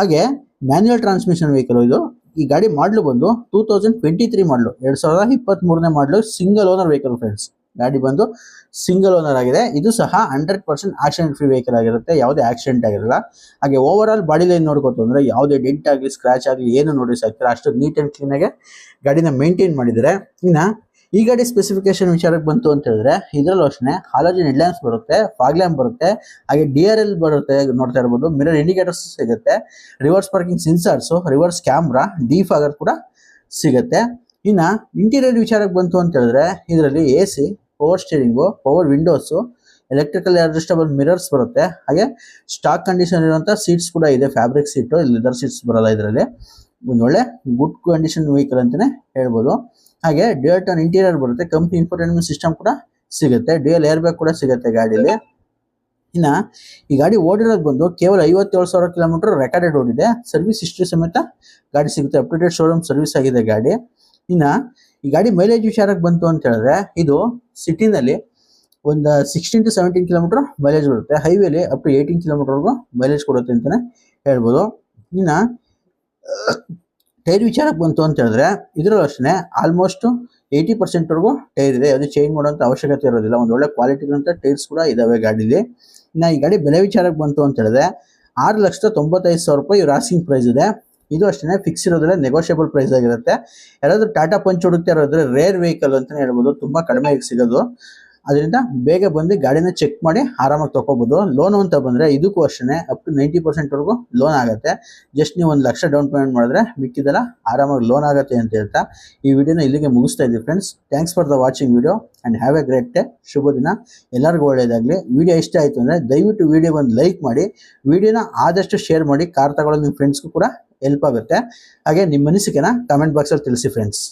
ಹಾಗೆ ಮ್ಯಾನ್ಯುಯಲ್ ಟ್ರಾನ್ಸ್ಮಿಷನ್ ವೆಹಿಕಲ್ ಇದು. ಈ ಗಾಡಿ ಮಾಡಲು ಬಂದು ಟೂ ತೌಸಂಡ್ ಟ್ವೆಂಟಿ ತ್ರೀ ಮಾಡಲು ಎರಡು ಸಾವಿರದ ಇಪ್ಪತ್ತ್ ಮೂರನೇ ಮಾಡಲು ಸಿಂಗಲ್ ಓನರ್ ವೆಹಿಕಲ್ ಫ್ರೆಂಡ್ಸ್ ಗಾಡಿ ಬಂದು ಸಿಂಗಲ್ ಓನರ್ ಆಗಿದೆ. ಇದು ಸಹ hundred percent accident free vehicle ಆಗಿರುತ್ತೆ. ಯಾವುದೇ ಆಕ್ಸಿಡೆಂಟ್ ಆಗಿರಲ್ಲ. ಹಾಗೆ ಓವರ್ ಆಲ್ ಬಾಡಿ ಲೈನ್ ನೋಡ್ಕೋತು ಅಂದರೆ ಯಾವುದೇ ಡೆಂಟ್ ಆಗಲಿ ಸ್ಕ್ರಾಚ್ ಆಗಲಿ, ಏನು ನೋಡಿ ಆಗ್ತಿಲ್ಲ ಅಷ್ಟು ನೀಟ್ ಆ್ಯಂಡ್ ಕ್ಲೀನ್ ಆಗಿ ಗಾಡಿನ ಮೇಂಟೈನ್ ಮಾಡಿದರೆ ಇನ್ನ ಈ ಗಾಡಿ ಸ್ಪೆಸಿಫಿಕೇಶನ್ ವಿಚಾರಕ್ಕೆ ಬಂತು ಅಂತ ಹೇಳಿದ್ರೆ, ಇದರಲ್ಲಿ ಅಷ್ಟೇ ಹಾಲೋಜಿನ್ ಹೆಡ್ಲ್ಯಾಂಪ್ಸ್ ಬರುತ್ತೆ ಫಾಗ್ ಲ್ಯಾಂಪ್ ಬರುತ್ತೆ, ಹಾಗೆ ಡಿ ಆರ್ ಎಲ್ ಬರುತ್ತೆ ನೋಡ್ತಾ ಇರ್ಬೋದು. ಮಿರರ್ ಇಂಡಿಕೇಟರ್ಸ್ ಸಿಗುತ್ತೆ. Reverse parking sensors reverse camera defogger ಕೂಡ ಸಿಗುತ್ತೆ. ಇನ್ನ ಇಂಟೀರಿಯರ್ ವಿಚಾರಕ್ಕೆ ಬಂತು ಅಂತ ಹೇಳಿದ್ರೆ, ಇದರಲ್ಲಿ A C power steering power windows electrical adjustable mirrors ಬರುತ್ತೆ. ಹಾಗೆ ಸ್ಟಾಕ್ ಕಂಡೀಷನ್ ಇರುವಂಥ ಸೀಟ್ಸ್ ಕೂಡ ಇದೆ ಫ್ಯಾಬ್ರಿಕ್ ಸೀಟ್ ಲೆದರ್ ಸೀಟ್ಸ್ ಬರಲ್ಲ ಇದರಲ್ಲಿ. ಒಂದು ಒಳ್ಳೆ ಗುಡ್ ಕಂಡೀಷನ್ ವೆಹಿಕಲ್ ಅಂತಾನೆ ಹೇಳ್ಬೋದು. ಹಾಗೆ ಡ್ಯೂಯಲ್ ಟನ್ ಇಂಟೀರಿಯರ್ ಬರುತ್ತೆ ಕಂಪ್ನಿ ಇನ್ಫೋಟೈನ್ಮೆಂಟ್ ಸಿಸ್ಟಮ್ ಕೂಡ ಸಿಗುತ್ತೆ ಡ್ಯೂಯಲ್ ಏರ್ ಬ್ಯಾಗ್ ಕೂಡ ಸಿಗುತ್ತೆ ಗಾಡಿಲಿ. ಇನ್ನ ಈ ಗಾಡಿ ಓಡಿರೋದು ಬಂದು ಕೇವಲ ಐವತ್ತೇಳು ಸಾವಿರ ಕಿಲೋಮೀಟರ್ ರೆಕಾರ್ಡೆಡ್ ಓಡಿದೆ ಸರ್ವಿಸ್ ಹಿಸ್ಟ್ರಿ ಸಮೇತ ಗಾಡಿ ಸಿಗುತ್ತೆ ಅಪ್ಡೇಟೆಡ್ ಶೋರೂಮ್ ಸರ್ವಿಸ್ ಆಗಿದೆ ಗಾಡಿ. ಇನ್ನ ಈ ಗಾಡಿ ಮೈಲೇಜ್ ವಿಚಾರಕ್ಕೆ ಬಂತು ಅಂತ ಹೇಳಿದ್ರೆ ಇದು ಸಿಟಿನಲ್ಲಿ ಒಂದು sixteen to seventeen kilometre mileage ಬರುತ್ತೆ ಹೈವೇಲಿ ಅಪ್ ಟು ಏಯ್ಟೀನ್ ಕಿಲೋಮೀಟರ್ವರೆಗೂ ಮೈಲೇಜ್ ಕೊಡುತ್ತೆ ಅಂತಾನೆ ಹೇಳ್ಬೋದು. ಇನ್ನು ಟೈರ್ ವಿಚಾರಕ್ಕೆ ಬಂತು ಅಂತ ಹೇಳಿದ್ರೆ, ಇದರಲ್ಲೂ ಅಷ್ಟೇ ಆಲ್ಮೋಸ್ಟ್ ಏಯ್ಟಿ ಪರ್ಸೆಂಟ್ವರೆಗೂ ಟೈರ್ ಇದೆ. ಅದು ಚೇಂಜ್ ಮಾಡುವಂಥ ಅವಶ್ಯಕತೆ ಇರೋದಿಲ್ಲ. ಒಂದು ಒಳ್ಳೆ ಕ್ವಾಲಿಟಿ ಇರುವಂಥ ಟೈರ್ಸ್ ಕೂಡ ಇದಾವೆ ಗಾಡೀಲಿ. ಇನ್ನು ಈ ಗಾಡಿ ಬೆಲೆ ವಿಚಾರಕ್ಕೆ ಬಂತು ಅಂತ ಹೇಳಿದ್ರೆ, ಆರು ಲಕ್ಷದ ತೊಂಬತ್ತೈದು ಸಾವಿರ ರೂಪಾಯಿ ಇವ್ರ ಪ್ರೈಸ್ ಇದೆ. ಇದು ಅಷ್ಟೇ ಫಿಕ್ಸ್ ಇರೋದ್ರೆ ನೆಗೋಷಿಯಬಲ್ ಪ್ರೈಸ್ ಆಗಿರುತ್ತೆ. ಯಾರಾದರೂ ಟಾಟಾ ಪಂಚ್ ಹುಡುಕ್ತಾ ಇರೋದ್ರೆ ರೇರ್ ವೆಹಿಕಲ್ ಅಂತಲೇ ಹೇಳ್ಬೋದು. ತುಂಬ ಕಡಿಮೆ ಸಿಗೋದು. ಅದರಿಂದ ಬೇಗ ಬಂದು ಗಾಡಿನ ಚೆಕ್ ಮಾಡಿ ಆರಾಮಾಗಿ ತಗೋಬೋದು. ಲೋನ್ ಅಂತ ಬಂದರೆ ಇದಕ್ಕೂ ಅಷ್ಟೇ ಅಪ್ ಟು ನೈಂಟಿ ಪರ್ಸೆಂಟ್ವರೆಗೂ ಲೋನ್ ಆಗುತ್ತೆ. ಜಸ್ಟ್ ನೀವು ಒಂದು ಲಕ್ಷ ಡೌನ್ ಪೇಮೆಂಟ್ ಮಾಡಿದ್ರೆ ಮಿಕ್ಕಿದೆಲ್ಲ ಆರಾಮಾಗಿ ಲೋನ್ ಆಗುತ್ತೆ ಅಂತ ಹೇಳ್ತಾ ಈ ವಿಡಿಯೋನ ಇಲ್ಲಿಗೆ ಮುಗಿಸ್ತಾ ಇದ್ದೀವಿ friends thanks for the watching video and have a great day ಶುಭ ದಿನ. ಎಲ್ಲರಿಗೂ ಒಳ್ಳೆಯದಾಗಲಿ ವಿಡಿಯೋ ಇಷ್ಟ ಆಯಿತು ಅಂದರೆ ದಯವಿಟ್ಟು ವಿಡಿಯೋ ಒಂದು ಲೈಕ್ ಮಾಡಿ, ವಿಡಿಯೋನ ಆದಷ್ಟು ಶೇರ್ ಮಾಡಿ, ಕಾರ್ ತಗೊಳ್ಳೋದು ನಿಮ್ಮ ಫ್ರೆಂಡ್ಸ್ಗೂ ಕೂಡ ಹೆಲ್ಪ್ ಆಗುತ್ತೆ. ಹಾಗೆ ನಿಮ್ಮ ಅನಿಸಿಕೆನ ಕಮೆಂಟ್ ಬಾಕ್ಸಲ್ಲಿ ತಿಳಿಸಿ ಫ್ರೆಂಡ್ಸ್